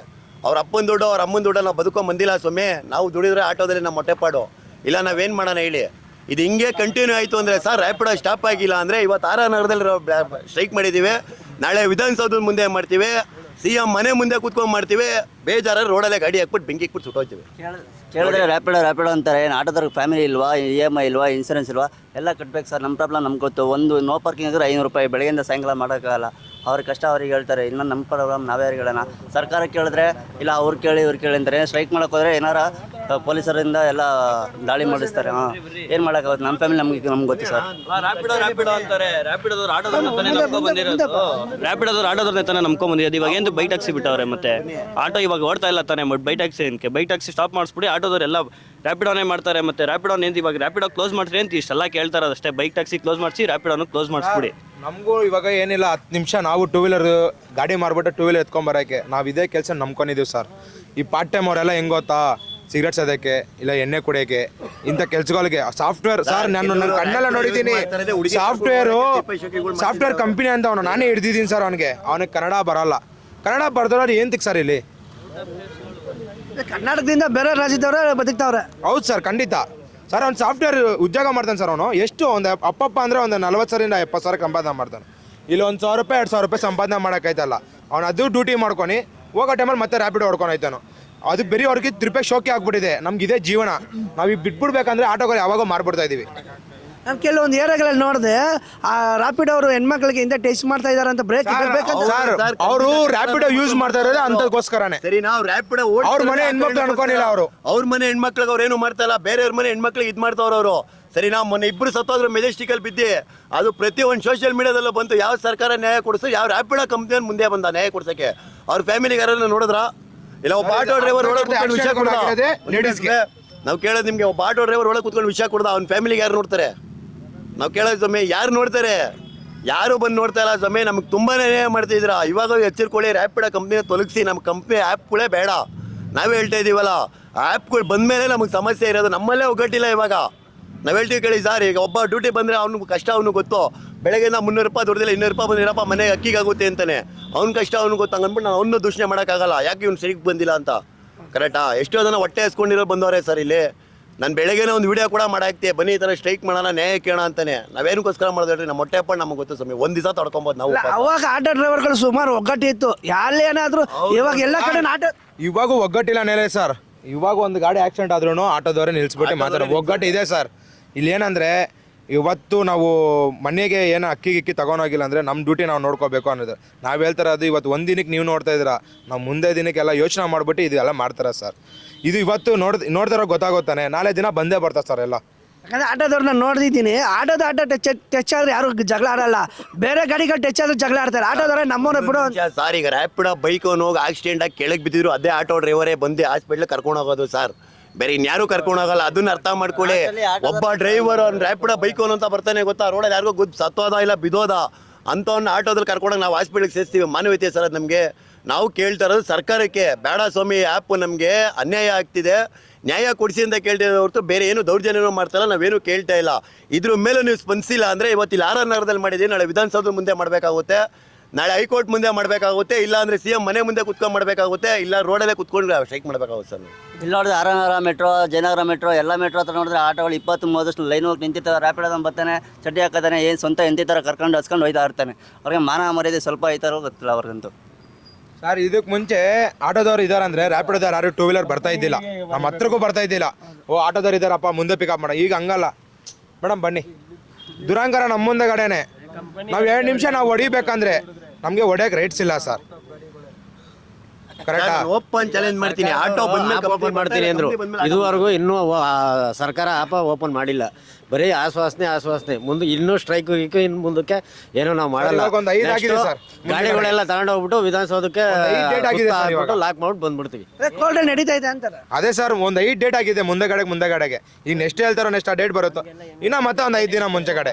ಅವ್ರ ಅಪ್ಪನ ದುಡ್ಡು, ಅವ್ರ ಅಮ್ಮನ ದುಡ್ಡು ನಾವು ಬದುಕೋ ಬಂದಿಲ್ಲ ಸ್ವಾಮಿ. ನಾವು ದುಡಿದ್ರೆ ಆಟೋದಲ್ಲಿ ನಮ್ಮ ಮೊಟ್ಟೆಪಾಡು ಇಲ್ಲ, ನಾವೇನು ಮಾಡೋಣ ಹೇಳಿ. ಇದು ಹಿಂಗೆ ಕಂಟಿನ್ಯೂ ಆಯಿತು ಅಂದರೆ ಸರ್ ರ್ಯಾಪಿಡೋ ಸ್ಟಾಪ್ ಆಗಿಲ್ಲ ಅಂದರೆ ಇವತ್ತು ಆರ್ ನಗರದಲ್ಲಿ ಸ್ಟ್ರೈಕ್ ಮಾಡಿದ್ದೀವಿ. ನಾಳೆ ವಿಧಾನಸೌಧದ ಮುಂದೆ ಮಾಡ್ತೀವಿ. ಸಿ ಎಂ ಮನೆ ಮುಂದೆ ಕೂತ್ಕೊಂಡು ಮಾಡ್ತೀವಿ. ಬೇಜಾರ ರೋಡಲ್ಲೇ ಗಾಡಿ ಹಾಕ್ಬಿಟ್ಟು ಬೆಂಕಿ ಹಾಕ್ಬಿಟ್ಟು ಸುಟ್ಟೋಗ್ತೀವಿ ಕೇಳಿದ್ರೆ ರ್ಯಾಪಿಡೋ ರ್ಯಾಪಿಡೋ ಅಂತಾರೆ. ಏನು ಆಟೋದವ್ರಿಗೆ ಫ್ಯಾಮಿಲಿ ಇಲ್ವಾ? ಇ ಎಂ ಐ ಇಲ್ವಾ? ಇನ್ಸೂರೆನ್ಸ್ ಇಲ್ವಾ? ಎಲ್ಲ ಕಟ್ಬೇಕು ಸರ್. ನಮ್ಮ ಪ್ರಾಬ್ಲಮ್ ನಮ್ಗೆ ಗೊತ್ತು. ಒಂದು ನೋ ಪಾರ್ಕಿಂಗ್ ಅಂದ್ರೆ ಐನೂರು ರೂಪಾಯಿ ಬೆಳಗ್ಗೆಯಿಂದ ಸಾಯಂಕಾಲ ಮಾಡೋಕ್ಕಾಗಲ್ಲ. ಅವ್ರ ಕಷ್ಟ ಅವ್ರಿಗೆ ಹೇಳ್ತಾರೆ. ಇನ್ನು ನಮ್ಮ ಪ್ರಾಬ್ಲಮ್ ನಾವೇ ಹೇಳೋಣ. ಸರ್ಕಾರ ಕೇಳಿದ್ರೆ ಇಲ್ಲ ಅವ್ರು ಕೇಳಿ ಇವ್ರು ಕೇಳಿ ಅಂತಾರೆ. ಸ್ಟ್ರೈಕ್ ಮಾಡೋಕೆ ಹೋದ್ರೆ ಏನಾರ ಪೊಲೀಸರಿಂದ ಎಲ್ಲ ದಾಳಿ ಮಾಡಿಸ್ತಾರೆ. ಹಾಂ. ಏನು ಮಾಡೋಕ್ಕಾಗುತ್ತೆ ನಮ್ಮ ಫ್ಯಾಮಿಲಿ ನಮಗೆ ನಮ್ಗೆ ಗೊತ್ತು ಸರ್. ರ್ಯಾಪಿಡೋ ರ್ಯಾಪಿಡೋ ಅಂತಾರೆ. ರ್ಯಾಪಿಡೋದವ್ರು ಆಟೋದವ್ರನ್ನ ತಾನೇ ನಂಬ್ಕೊಂಡ್ ಬಂದಿರೋದು. ರ್ಯಾಪಿಡೋದವ್ರು ಆಟೋದವ್ರನ್ನ ತಾನೇ ನಂಬ್ಕೊಂಡ್ ಬಂದಿರೋದು. ಇವಾಗ ಏನು ಬೈಕ್ ಟ್ಯಾಕ್ಸಿ ಬಿಟ್ಟವ್ರೆ ಮತ್ತೆ? ಆಟೋ ಇವಾಗ ಓಡ್ತಾ ಇಲ್ಲ ತಾನೇ ಬಟ್ ಬೈಕ್ ಟ್ಯಾಕ್ಸಿ ಏನಕ್ಕೆ? ಬೈಕ್ ಟ್ಯಾಕ್ಸಿ ಸ್ಟಾಪ್ ಮಾಡಿಸ್ಬಿಡಿ ಆಟೋದವ್ರು ಎಲ್ಲ ರ್ಯಾಪಿಡೋನೇ ಮಾಡ್ತಾರೆ ಮತ್ತೆ ರ್ಯಾಪಿಡೋನ್ ಏನು ಇವಾಗ ರ್ಯಾಪಿಡ್ ಕ್ಲೋಸ್ ಮಾಡ್ರಿ ಅಂತ ಇಷ್ಟೆಲ್ಲ ಕೇಳ್ತಾರೆ ಅಷ್ಟೇ. ಬೈಕ್ ಟ್ಯಾಕ್ಸಿ ಕ್ಲೋಸ್ ಮಾಡಿಸಿ ಆನ್ ಕ್ಲೋಸ್ ಮಾಡಿಸ್ಬಿಡಿ. ನಮಗೂ ಇವಾಗ ಏನಿಲ್ಲ ಹತ್ತು ನಿಮಿಷ ನಾವು ಟೂ ವೀಲರ್ ಗಾಡಿ ಮಾರ್ಬಿಟ್ಟು ಟೂ ವೀಲರ್ ಎತ್ಕೊಂಬರೋಕ್ಕೆ ನಾವು ಇದೇ ಕೆಲಸ ನಂಬ್ಕೊಂಡಿದ್ದೀವಿ ಸರ್. ಈ ಪಾರ್ಟ್ ಟೈಮ್ ಅವರೆಲ್ಲ ಹೆಂಗ್ ಗೊತ್ತಾ? ಸಿಗರೆಟ್ಸ್ ಅದಕ್ಕೆ ಇಲ್ಲ ಎಣ್ಣೆ ಕುಡಿಯೋಕೆ ಇಂಥ ಕೆಲ್ಸಗಳಿಗೆ. ಸಾಫ್ಟ್ವೇರ್ ಸರ್ ನಾನು ನನ್ನ ಕಣ್ಣೆಲ್ಲ ನೋಡಿದ್ದೀನಿ. ಸಾಫ್ಟ್ವೇರು ಸಾಫ್ಟ್ವೇರ್ ಕಂಪನಿ ಅಂತ ಅವನು ನಾನೇ ಹಿಡ್ದಿದ್ದೀನಿ ಸರ್ ಅವನಿಗೆ. ಅವನಿಗೆ ಕನ್ನಡ ಬರಲ್ಲ. ಕನ್ನಡ ಬರ್ದವ್ರು ಏನ್ತಿಕ್ ಸರ್ ಇಲ್ಲಿ? ಕರ್ನಾಟಕದಿಂದ ಬೇರೆ ರಾಜ್ಯದವ್ರೆ ಬದುಕ್ತಾವ್ರೆ. ಹೌದು ಸರ್, ಖಂಡಿತ. ಸರ್, ಅವ್ನು ಸಾಫ್ಟ್ವೇರ್ ಉದ್ಯೋಗ ಮಾಡ್ತಾನೆ ಸರ್ ಅವನು. ಎಷ್ಟು ಒಂದು ಅಪ್ಪಪ್ಪ ಅಂದರೆ ಒಂದು ನಲ್ವತ್ತು ಸಾವಿರದಿಂದ ಎಪ್ಪತ್ತು ಸಾವಿರ ಸಂಪಾದನೆ ಮಾಡ್ತಾನೆ. ಇಲ್ಲಿ ಒಂದು ಸಾವಿರ ರೂಪಾಯಿ, ಎರಡು ಸಾವಿರ ರೂಪಾಯಿ ಸಂಪಾದನೆ ಮಾಡೋಕ್ಕಾಯ್ತಲ್ಲ. ಅವ್ನು ಅದು ಡ್ಯೂಟಿ ಮಾಡ್ಕೊನಿ, ಹೋಗೋ ಟೈಮಲ್ಲಿ ಮತ್ತೆ ರ್ಯಾಪಿಡ್ ಹೊಡ್ಕೊಂಡು ಹೋಯ್ತಾನು ಅದು ಬರೀ ಅವ್ರಿಗೆ ತ್ರಿಪೇ ಶೋಕಿ ಆಗ್ಬಿಟ್ಟಿದೆ. ನಮ್ಗೆ ಇದೇ ಜೀವನ. ನಾವು ಈಗ ಬಿಟ್ಬಿಡ್ಬೇಕಂದ್ರೆ ಆಟೋಗಳು ಯಾವಾಗೋ ಮಾರ್ಬಿಡ್ತಾ ಇದೀವಿ. ನಾನು ಕೆಲವೊಂದು ಏರಿಯಾಗಳಲ್ಲಿ ನೋಡಿದೆ ಆ ರಾಪಿಡ್ ಅವರು ಹೆಣ್ಮಕ್ಳಿಗೆ ಹಿಂದೆ ಟೆಸ್ಟ್ ಮಾಡ್ತಾ ಇದಾರೆ ಅಂತ ಬ್ರೇಕ್ ಸರ್ ಅವರು ರ್ಯಾಪಿಡ್ ಯೂಸ್ ಮಾಡ್ತಾ ಇರೋದೇ ಅಂತಕ್ಕೋಸ್ಕರನೇ. ಸರಿ ನಾವು ರ್ಯಾಪಿಡ್ ಅವ್ರ ಮನೆ ಹೆಣ್ಮಕ್ಳು ಅನ್ಕೊಂಡಿಲ್ಲ ಅವರು. ಅವ್ರ ಮನೆ ಹೆಣ್ಮಕ್ಳಿಗೆ ಅವ್ರು ಏನು ಮಾಡ್ತಾ ಇಲ್ಲ ಬೇರೆಯವ್ರ ಮನೆ ಹೆಣ್ಮಕ್ಳಿಗೆ ಇದು ಮಾಡ್ತಾವ್ರ ಅವರು. ಸರಿ ನಾವು ಮೊನ್ನೆ ಇಬ್ರು ಸತ್ತೋದ್ರು ಮೆಜೆಸ್ಟಿಕಲ್ ಬಿದ್ದಿ. ಅದು ಪ್ರತಿ ಒಂದು ಸೋಷಿಯಲ್ ಮೀಡಿಯಾದಲ್ಲೂ ಬಂತು ಯಾವ ಸರ್ಕಾರ ನ್ಯಾಯ ಕೊಡಿಸ್ತು ಯಾವ ರ್ಯಾಪಿಡ ಕಂಪ್ನಿಯನ್ನು ಮುಂದೆ ಬಂದ ನ್ಯಾಯ ಕೊಡ್ಸಕ್ಕೆ. ಅವ್ರ ಫ್ಯಾಮಿಲಿಗೆ ಯಾರನ್ನ ನೋಡಿದ್ರ? ಇಲ್ಲ ಒಬ್ಬ ಆಟೋ ಡ್ರೈವರ್ ಒಳಗೆ ವಿಷಯ ಕೊಡ್ದ. ನಾವು ಕೇಳೋದು ನಿಮಗೆ ಒಬ್ಬ ಆಟೋ ಡ್ರೈವರ್ ಒಳಗೆ ಕುತ್ಕೊಂಡು ವಿಷಯ ಕೊಡ್ದ ಅವ್ನ ಫ್ಯಾಮಿಲಿಗೆ ಯಾರು ನೋಡ್ತಾರೆ? ನಾವು ಕೇಳೋದು ಸ್ವಾಮಿ, ಯಾರು ನೋಡ್ತಾರೆ? ಯಾರು ಬಂದು ನೋಡ್ತಾ ಇಲ್ಲ ಸ್ವಾಮಿ, ನಮಗೆ ತುಂಬಾ ನ್ಯಾಯ ಮಾಡ್ತಿದ್ರ ಇವಾಗ ಎಚ್ಚರಿಕೊಳ್ಳಿ ರ್ಯಾಪಿಡ ಕಂಪ್ನಿನ ತೊಲಗಿಸಿ ನಮ್ಮ ಕಂಪ್ನಿ ಆ್ಯಪ್ಗಳೇ ಬೇಡ. ನಾವೇ ಹೇಳ್ತಾ ಇದ್ದೀವಲ್ಲ ಆ್ಯಪ್ಗಳು ಬಂದಮೇಲೆ ನಮಗೆ ಸಮಸ್ಯೆ ಇರೋದು ನಮ್ಮಲ್ಲೇ ಒಗ್ಗಟ್ಟಿಲ್ಲ ಇವಾಗ. ನಾವು ಹೇಳ್ತೀವಿ ಕೇಳಿ ಸರ್ ಈಗ ಒಬ್ಬ ಡ್ಯೂಟಿ ಬಂದರೆ ಅವ್ನಿಗೆ ಕಷ್ಟ ಅವ್ನಿಗೆ ಗೊತ್ತು. ಬೆಳಗ್ಗೆಯಿಂದ ಮುನ್ನೂರು ರೂಪಾಯಿ ದುಡ್ದಿಲ್ಲ ಇನ್ನೂರು ರೂಪಾಯಿ ಬಂದಿರಪ್ಪ ಮನೆಗೆ ಅಕ್ಕಿಗಾಗುತ್ತೆ ಅಂತಾನೆ. ಅವ್ನ ಕಷ್ಟ ಅವ್ನಿಗೆ ಗೊತ್ತು ಹಂಗನ್ಬಿಟ್ಟು ನಾನು ಅವನು ದೂಷಣೆ ಮಾಡೋಕ್ಕಾಗಲ್ಲ ಯಾಕೆ ಇವ್ನು ಸರಿಗೆ ಬಂದಿಲ್ಲ ಅಂತ? ಕರೆಕ್ಟಾ ಎಷ್ಟೋ ಜನ ಹೊಟ್ಟೆ ಹಸ್ಕೊಂಡಿರೋ ಬಂದವರೇ ಸರ್ ಇಲ್ಲಿ. ನಾನು ಬೆಳಗ್ಗೆನೇ ಒಂದು ವಿಡಿಯೋ ಕೂಡ ಮಾಡಾಕ್ತಿ. ಬನ್ನಿ ಈ ಥರ ಸ್ಟ್ರೈಕ್ ಮಾಡೋಣ ನ್ಯಾಯ ಕೇಳೋಣ ಅಂತಾನೆ. ನಾವೇನಕ್ಕೋಸ್ಕರ ಮಾಡಿದ್ರಿ ನಮ್ಮ ಹೊಟ್ಟೆ ಅಪ್ಪ ನಮಗೆ ಗೊತ್ತು ಸ್ವಾಮಿ. ಒಂದು ದಿವಸ ತಡ್ಕೊಬೋದು ನಾವು ಅವಾಗ ಆಟೋ ಡ್ರೈವರ್ಗಳು ಸುಮಾರು ಒಗ್ಗಟ್ಟಿತ್ತು ಯಾರೇನಾದ್ರೂ ಇವಾಗ ಎಲ್ಲ ಕಡೆ ಆಟೋ ಇವಾಗ ಒಗ್ಗಟ್ಟಿಲ್ಲ ನೆಲೆ ಸರ್ ಇವಾಗ ಒಂದು ಗಾಡಿ ಆಕ್ಸಿಡೆಂಟ್ ಆದ್ರೂ ಆಟೋದವರೇ ನಿಲ್ಸ್ಬಿಟ್ಟು ಮಾತಾಡೋ ಒಗ್ಗಟ್ಟು ಇದೆ ಸರ್ ಇಲ್ಲಿ ಏನಂದ್ರೆ ಇವತ್ತು ನಾವು ಮನೆಗೆ ಏನು ಅಕ್ಕಿ ಗಿಕ್ಕಿ ತಗೊಂಡೋಗಿಲ್ಲ ಅಂದರೆ ನಮ್ಮ ಡ್ಯೂಟಿ ನಾವು ನೋಡ್ಕೋಬೇಕು ಅನ್ನೋದು. ನಾವು ಹೇಳ್ತಾರೆ ಅದು ಇವತ್ತು ಒಂದು ದಿನಕ್ಕೆ ನೀವು ನೋಡ್ತಾ ಇದ್ದೀರಾ? ನಾವು ಮುಂದೆ ದಿನಕ್ಕೆಲ್ಲ ಯೋಚನೆ ಮಾಡ್ಬಿಟ್ಟು ಇದೆಲ್ಲ ಮಾಡ್ತಾರೆ ಸರ್ ಇದು ಇವತ್ತು ನೋಡ್ ನೋಡ್ತಾರೋ ಗೊತ್ತಾಗುತ್ತಾನೆ ನಾಳೆ ದಿನ ಬಂದೇ ಬರ್ತಾರೆ ಸರ್ ಎಲ್ಲ. ಯಾಕಂದ್ರೆ ಆಟೋದವ್ರನ್ನ ನೋಡಿದ್ದೀನಿ ಆಟೋದ ಆಟೋ ಟಚ್ ಟಚ್ ಆದ್ರೆ ಯಾರು ಜಗಳ ಆಡಲ್ಲ. ಬೇರೆ ಗಾಡಿಗಳು ಟಚ್ ಆದ್ರೆ ಜಗಳ ಆಡ್ತಾರೆ. ಆಟೋದವ್ರೆ ನಮ್ಮವ್ರೆ ಬಿಡು. ಸರ್ ಈಗ ರ್ಯಾಪಿಡ ಬೈಕ್ ಹೋಗಿ ಆಕ್ಸಿಡೆಂಟ್ ಆಗಿ ಕೆಳಗೆ ಬಿದ್ದಿದ್ರು ಅದೇ ಆಟೋ ಡ್ರೈವರೇ ಬಂದು ಹಾಸ್ಪಿಟ್ಲ್ ಕರ್ಕೊಂಡು ಹೋಗೋದು ಸರ್. ಬೇರೆ ಇನ್ಯಾರು ಕರ್ಕೊಂಡು ಹೋಗಲ್ಲ ಅದನ್ನ ಅರ್ಥ ಮಾಡ್ಕೊಳ್ಳಿ. ಒಬ್ಬ ಡ್ರೈವರ್ ಅವ್ನು ರ್ಯಾಪಿಡ ಬೈಕ್ ಅಂತ ಬರ್ತಾನೆ ಗೊತ್ತಾ? ರೋಡಲ್ಲಿ ಯಾರಿಗೂ ಗೊತ್ತು ಸತ್ತೋದ ಇಲ್ಲ ಬಿದೋದ ಅಂಥವ್ನ ಆಟೋದಲ್ಲಿ ಕರ್ಕೊಂಡೋಗಿ ನಾವು ಹಾಸ್ಪಿಟ್ಲಿಗೆ ಸೇರಿಸ್ತೀವಿ. ಮಾನವೀಯತೆ ಸರ್ ಅದು ನಮಗೆ. ನಾವು ಕೇಳ್ತಾ ಇರೋದು ಸರ್ಕಾರಕ್ಕೆ ಬೇಡ ಸ್ವಾಮಿ ಆ್ಯಪ್ ನಮಗೆ ಅನ್ಯಾಯ ಆಗ್ತಿದೆ. ನ್ಯಾಯ ಕೊಡಿಸಿ ಅಂತ ಕೇಳ್ತಿದ್ದ ಹೊರತು ಬೇರೆ ಏನು ದೌರ್ಜನ್ಯನೂ ಮಾಡ್ತಾಯಿಲ್ಲ ನಾವೇನು ಕೇಳ್ತಾ ಇಲ್ಲ. ಇದ್ರ ಮೇಲೆ ನೀವು ಸ್ಪಂದಿಸಿಲ್ಲ ಅಂದರೆ ಇವತ್ತು ಇಲ್ಲಿ ನಗರದಲ್ಲಿ ಮಾಡಿದ್ದೀವಿ, ನಾಳೆ ವಿಧಾನಸೌಧ ಮುಂದೆ ಮಾಡಬೇಕಾಗುತ್ತೆ. ನಾಳೆ ಹೈಕೋರ್ಟ್ ಮುಂದೆ ಮಾಡಬೇಕಾಗುತ್ತೆ, ಇಲ್ಲ ಅಂದರೆ ಸಿ ಎಂ ಮನೆ ಮುಂದೆ ಕುತ್ಕೊಂಡು ಮಾಡಬೇಕಾಗುತ್ತೆ, ಇಲ್ಲ ರೋಡಲ್ಲೇ ಕುತ್ಕೊಂಡು ಸ್ಟ್ರೈಕ್ ಮಾಡಬೇಕಾಗುತ್ತೆ ಸರ್ ಇಲ್ಲ ನೋಡಿದ್ರೆ ಆರನಗರ ಮೆಟ್ರೋ ಜಯನಗರ ಮೆಟ್ರೋ ಎಲ್ಲ ಮೆಟ್ರೋ ಹತ್ರ ನೋಡಿದ್ರೆ ಆಟೋಗಳು ಇಪ್ಪತ್ತು ಮೂವತ್ತಷ್ಟು ಲೈನ್ ಹೋಗಿ ನಿಂತಿರ್ತಾರೆ. ರ್ಯಾಪಿಡ್ ಅದನ್ನು ಬರ್ತಾನೆ, ಚಡ್ಡಿ ಹಾಕೋತಾನೆ ಏನು ಸ್ವಂತ ಎಂತಿ ಥರ ಕರ್ಕೊಂಡು ಹಸ್ಕೊಂಡು ಹೋಯ್ತಾ ಇರ್ತಾನೆ. ಅವ್ರಿಗೆ ಮಾನ ಮರ್ಯಾದೆ ಸ್ವಲ್ಪ ಐತಾರೋ ಗೊತ್ತಿಲ್ಲ ಅವ್ರಿಗಂತೂ. ಸರ್ ಇದಕ್ಕೆ ಮುಂಚೆ ಆಟೋದವ್ರು ಇದಾರಂದ್ರೆ ರ್ಯಾಪಿಡೋದವ್ರು ಯಾರು ಟೂ ವೀಲರ್ ಬರ್ತಾ ಇದ್ದಿಲ್ಲ. ನಮ್ಮ ಹತ್ರಕ್ಕೂ ಬರ್ತಾ ಇದ್ದಿಲ್ಲ. ಓ ಆಟೋದವ್ರು ಇದಾರಪ್ಪ ಮುಂದೆ ಪಿಕಪ್ ಮಾಡ ಈಗ ಹಂಗಲ್ಲ. ಮೇಡಮ್ ಬನ್ನಿ. ದುರಂಕಾರ ನಮ್ಮ ಮುಂದೆ ಕಡೆನೆ. ನಾವು ಎರಡು ನಿಮಿಷ ನಾವು ಹೊಡಿಬೇಕಂದ್ರೆ ನಮಗೆ ಹೊಡೆಯಕ್ಕೆ ರೈಟ್ಸ್ ಇಲ್ಲ ಸರ್. ಕರೆಕ್ಟಾ ಓಪನ್ ಚಾಲೆಂಜ್ ಮಾಡ್ತೀನಿ. ಆಟೋ ಬಂದ್ಮೇಲೆ ಓಪನ್ ಮಾಡ್ತೀನಿ ಅಂದ್ರು. ಇದುವರೆಗೂ ಇನ್ನೂ ಸರ್ಕಾರ ಆಪ ಓಪನ್ ಮಾಡಿಲ್ಲ. ಬರೀ ಆಶ್ವಾಸನೆ ಆಶ್ವಾಸನೆ. ಮುಂದೆ ಇನ್ನೂ ಸ್ಟ್ರೈಕ್ ಗೀಕು ಇನ್ನು ಮುಂದಕ್ಕೆ ಏನೋ ನಾವು ಮಾಡಲ್ಲ. ಇವಾಗ ಒಂದು ಐದು ಆಗಿದೆ Next ಸರ್. ಗಾಡಿಗಳೆಲ್ಲ ತಗೊಂಡೋಗ್ಬಿಟ್ಟು ವಿಧಾನಸೌಧಕ್ಕೆ ಒಂದು ಐದು date ಆಗಿದೆ ಸರ್. ಲಾಕ್ ಮಾಡ್ಬಿಟ್ಟು ಬಂದ್ಬಿಡ್ತೀವಿ. ಕೋಲ್ಡ್ ನಡೀತಾ ಇದೆ ಅಂತಾರೆ. ಅದೇ ಸರ್ ಒಂದು ಐದು ಡೇಟ್ ಆಗಿದೆ ಮುಂದೆ ಕಡೆಗೆ ಮುಂದೆ ಕಡೆಗೆ. ಈಗ ನೆಕ್ಸ್ಟ್ ಹೇಳ್ತಾರೋ ನೆಕ್ಸ್ಟ್ ಆ ಡೇಟ್ ಬರುತ್ತೋ? ಇನ್ನ ಮತ್ತೆ ಒಂದು ಐದು ದಿನ ಮುಂಚೆ ಕಡೆ.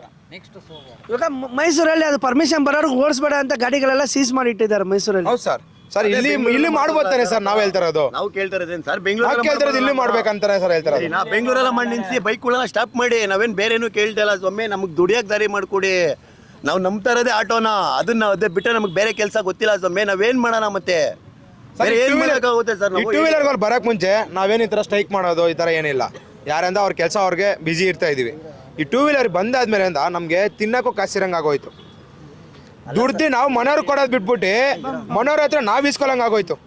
ಇವಾಗ ಮ- ಮೈಸೂರಲ್ಲಿ ಅದು ಪರ್ಮಿಷನ್ ಬರೋರ್ಗೆ ಓಡಿಸ್ಬೇಡ ಅಂತ ಗಾಡಿಗಳೆಲ್ಲ ಸೀಸ್ ಮಾಡಿ ಇಟ್ಟಿದ್ದಾರೆ ಮೈಸೂರಲ್ಲಿ. ಹೌದು ಸರ್. ಸರ್ ಇಲ್ಲಿ ಇಲ್ಲಿ ಮಾಡ್ಬೋದಾರೆ ಸರ್ ನಾವ್ ಹೇಳ್ತಾ ಇರೋದು. ನಾವು ಕೇಳ್ತಾ ಇರೋದೇನು ಸರ್? ನಾವು ಬೆಂಗಳೂರು ಕೇಳ್ತಾ ಇರೋದು ಇಲ್ಲಿ ಮಾಡ್ಬೇಕಂತಾನೆ ಸರ್ ಹೇಳ್ತಾ ಇರೋದು. ನಾ ಬೆಂಗಳೂರೆಲ್ಲ ಮಾಡಿ ನಿಲ್ಸಿ ಬೈಕ್ಗಳೆಲ್ಲ ಸ್ಟಾಪ್ ಮಾಡಿ ನಾವೇನ್ ಬೇರೆ ಏನು ಕೇಳ್ತಾ ಇಲ್ಲ. ಒಮ್ಮೆ ನಮಗೆ ದುಡಿಯೋಕೆ ದಾರಿ ಮಾಡ್ಕೊಡಿ. ನಾವು ನಂಬ್ತಾ ಇರೋದೇ ಆಟೋನ. ಅದನ್ನ ಅದೇ ಬಿಟ್ಟರೆ ನಮಗೆ ಬೇರೆ ಕೆಲಸ ಗೊತ್ತಿಲ್ಲ ಸೊಮ್ಮೆ ನಾವೇನ್ ಮಾಡೋಣ ಮತ್ತೆ? ಸರ್ ಏನ್ ಮಾಡೋಕ್ಕಾಗುತ್ತೆ ಸರ್ ನಾವು? ಟೂ ವೀಲರ್ಗಳು ಬರಕ್ ಮುಂಚೆ ನಾವೇನು ಈ ಥರ ಸ್ಟ್ರೈಕ್ ಮಾಡೋದು ಈ ತರ ಏನಿಲ್ಲ. ಯಾರಂದ ಅವ್ರ ಕೆಲಸ ಅವ್ರಿಗೆ ಬಿಜಿ ಇರ್ತಾ ಇದೀವಿ. ಈ ಟೂ ವೀಲರ್ ಬಂದಾದ್ಮೇಲೆ ನಮಗೆ ತಿನ್ನಕ್ಕೂ ಕಾಸಿರಂಗ್ ಆಗೋಯ್ತು. ದುಡ್ದು ನಾವು ಮನೋರ್ ಕೊಡೋದು ಬಿಟ್ಬಿಟ್ಟು ಮನೋರ್ ಹತ್ರ ನಾವು ಇಸ್ಕೊಳಂಗ್ ಆಗೋಯ್ತು.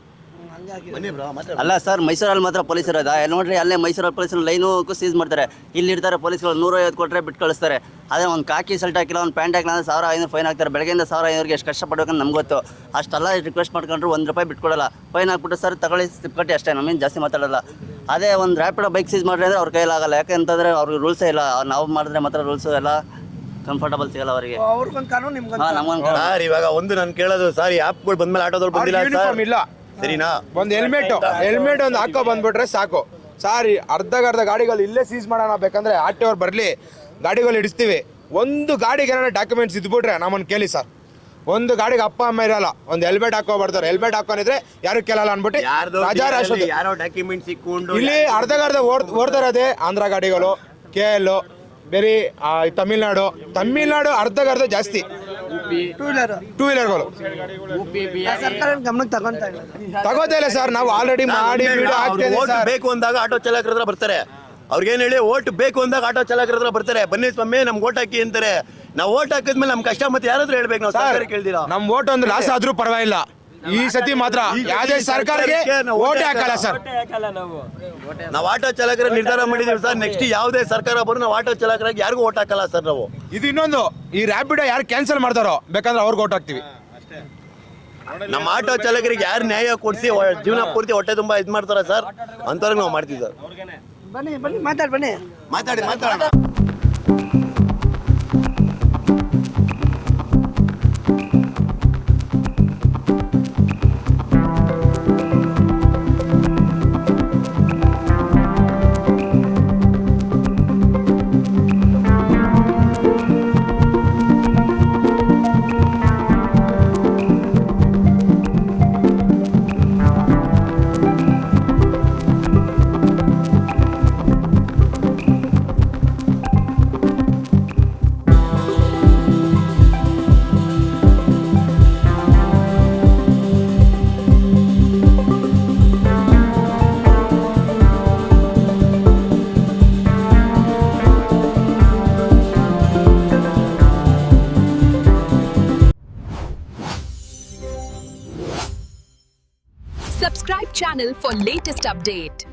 ಅಲ್ಲ ಸರ್ ಮೈಸೂರಲ್ಲಿ ಮಾತ್ರ ಪೊಲೀಸ್ ಇರೋದ? ನೋಡ್ರಿ ಅಲ್ಲೇ ಮೈಸೂರಲ್ಲಿ ಪೊಲೀಸರು ಲೈನು ಸೀಸ್ ಮಾಡ್ತಾರೆ. ಇಲ್ಲಿ ಇರ್ತಾರೆ ಪೊಲೀಸ್ಗಳು ನೂರೈವತ್ತು ಕೊಟ್ಟರೆ ಬಿಟ್ಟು ಕಳಿಸ್ತಾರೆ. ಅದೇ ಒಂದು ಕಾಕಿ ಸಲ್ಟ್ ಹಾಕಿಲ್ಲ ಒಂದು ಪ್ಯಾಂಟ್ ಹಾಕಿಲ್ಲ ಅಂದ್ರೆ ಸಾವಿರ ಐನೂರು ಫೈನ್ ಹಾಕ್ತಾರೆ. ಬೆಳಗ್ಗೆಯಿಂದ ಸಾವಿರ ಐನೂರಿಗೆ ಎಷ್ಟು ಕಷ್ಟಪಡ್ಬೇಕಂತ ನಮ್ಗೆ ಗೊತ್ತು. ಅಷ್ಟೆಲ್ಲ ರಿಕ್ವೆಸ್ಟ್ ಮಾಡ್ಕೊಂಡ್ರು ಒಂದು ರೂಪಾಯಿ ಬಿಟ್ಕೊಡಲ್ಲ ಫೈನ್ ಹಾಕ್ಬಿಟ್ಟು ಸರ್ ತಗೊಳ್ಳಿ ಸ್ಲಿಪ್ ಕಟ್ಟಿ ಅಷ್ಟೇ ನಮ್ಮೇನು ಜಾಸ್ತಿ ಮಾತಾಡಲ್ಲ. ಅದೇ ಒಂದು ರ್ಯಾಪಿಡೋ ಬೈಕ್ ಸೀಸ್ ಮಾಡಿದ್ರೆ ಅಂದರೆ ಅವ್ರ ಕೈಲಾಗಲ್ಲ ಯಾಕೆಂತಂದರೆ ಅವ್ರಿಗೆ ರೂಲ್ಸೇ ಇಲ್ಲ. ನಾವು ಮಾಡಿದ್ರೆ ಮಾತ್ರ ರೂಲ್ಸು ಎಲ್ಲ ಕಂಫರ್ಟಬಲ್ ಸಿಗಲ್ಲ ಅವರಿಗೆ. ಅವ್ರಿಗೊಂದು ಕಾನೂನು ನಿಮ್ಗೊಂದು ಹಾಂ ನಮ್ಗೊಂದು ಸರ್ ಇವಾಗ ಒಂದು ನಾನು ಕೇಳೋದು ಸರ್ ಈ ಆ್ಯಪ್ಗಳು ಬಂದ್ಮೇಲೆ ಆಟೋದವ್ರು ಬಂದಿಲ್ಲ ಯೂನಿಫಾರ್ಮ್ ಇಲ್ಲ. ಸರಿನಾ? ಒಂದು ಹೆಲ್ಮೆಟ್ ಹೆಲ್ಮೆಟ್ ಒಂದು ಹಾಕೋ ಬಂದ್ಬಿಟ್ರೆ ಸಾಕು. ಸಾರಿ ಅರ್ಧಗರ್ಧ ಗಾಡಿಗಳು ಇಲ್ಲೇ ಸೀಸ್ ಮಾಡೋಣ ಬೇಕಂದ್ರೆ ಆರ್ ಟಿ ಅವ್ರು ಬರಲಿ ಗಾಡಿಗಳು ಹಿಡಿಸ್ತೀವಿ. ಒಂದು ಗಾಡಿಗೆ ಏನಾರ ಡಾಕ್ಯುಮೆಂಟ್ಸ್ ಇದ್ಬಿಟ್ರೆ ನಮ್ಮನ್ನು ಕೇಳಿ ಸರ್. ಒಂದು ಗಾಡಿಗೆ ಅಪ್ಪ ಅಮ್ಮ ಇರಲ್ಲ ಒಂದು ಹೆಲ್ಮೆಟ್ ಹಾಕೋ ಬರ್ತಾರೆ. ಹೆಲ್ಮೆಟ್ ಹಾಕೊಂಡಿದ್ರೆ ಯಾರು ಕೇಳಲ್ಲ ಅನ್ಬಿಟ್ಟು ರಾಜಾ ಡಾಕ್ಯುಮೆಂಟ್ಸ್ ಇಕ್ಕೊಂಡು ಇಲ್ಲಿ ಅರ್ಧಗರ್ಧ ಓಡ್ ಓಡ್ತಾ ಇರೋದೇ ಆಂಧ್ರ ಗಾಡಿಗಳು. ಕೆ ಎಲ್ ಬೇರೆ ಆ, ತಮಿಳ್ನಾಡು ತಮಿಳ್ನಾಡು ಅರ್ಧಗರ್ಧ ಜಾಸ್ತಿ. ಟೂ ವೀಲರ್ ಟೂ ವೀಲರ್ಗಳು ಸರ್ಕಾರ ಏನ್ ಗಮನಕ್ಕೆ ತಗೊಂತ ಇಲ್ಲ. ತಗೋತಾ ಇಲ್ಲ ಸರ್ ನಾವು ಆಲ್ರೆಡಿ ಮಾಡಿ ವಿಡಿಯೋ ಹಾಕ್ತೇವೆ ಓಟ್ ಸರ್. ಬೇಕು ಅಂದಾಗ ಆಟೋ ಚಾಲಕರ ಹತ್ರ ಬರ್ತಾರೆ. ಅವ್ರಿಗೇನು ಹೇಳಿ ಓಟ್ ಬೇಕು ಅಂದಾಗ ಆಟೋ ಚಾಲಕರ ಹತ್ರ ಬರ್ತಾರೆ. ಬನ್ನಿ ಸ್ವಾಮಿ ನಮ್ಗೆ ಓಟ್ ಹಾಕಿ ಅಂತಾರೆ. ನಾವು ಓಟ್ ಹಾಕಿದ್ಮೇಲೆ ನಮ್ ಕಷ್ಟ ಮತ್ತೆ ಯಾರಾದ್ರೂ ಹೇಳ್ಬೇಕು? ನಾವು ಸರ್ಕಾರ ಕೇಳ್ದಿಲ್ಲ ನಮ್ ಓಟ್ ಒಂದು ಲಾಸ್ ಆದ್ರೂ ಪರವಾಗಿಲ್ಲ. ಈ ಸತಿ ಮಾತ್ರ ಯಾವುದೇ ಸರ್ಕಾರಕ್ಕೆ ಓಟೆ ಹಾಕಲ್ಲ ಸರ್. ನಾವು. ಆಟೋ ಚಾಲಕರ ನಿರ್ಧಾರ ಮಾಡಿದೀವಿ ಸರ್. ನೆಕ್ಸ್ಟ್ ಯಾವುದೇ ಸರ್ಕಾರ ಬರೋ ನಾವು ಆಟೋ ಚಾಲಕರಾಗಿ ಯಾರಿಗೂ ಓಟ್ ಹಾಕಲ್ಲ ಸರ್ ನಾವು. ಇದು ಇನ್ನೊಂದು ಈ ರ್ಯಾಪಿಡೋ ಯಾರು ಕ್ಯಾನ್ಸಲ್ ಮಾಡ್ತಾರೋ ಬೇಕಂದ್ರೆ ಅವ್ರಿಗೆ ಓಟ್ ಹಾಕ್ತಿವಿ. ನಮ್ಮ ಆಟೋ ಚಾಲಕರಿಗೆ ಯಾರು ನ್ಯಾಯ ಕೊಡಿಸಿ ಜೀವನ ಪೂರ್ತಿ ಹೊಟ್ಟೆ ತುಂಬಾ ಇದು ಮಾಡ್ತಾರ ಸರ್? ಅಂತವ್ರಿಗೆ ನಾವು ಮಾಡ್ತೀವಿ ಸರ್. ಬನ್ನಿ ಬನ್ನಿ ಮಾತಾಡಿ ಬನ್ನಿ. ಮಾತಾಡಿ ಮಾತಾಡೋಣ. date.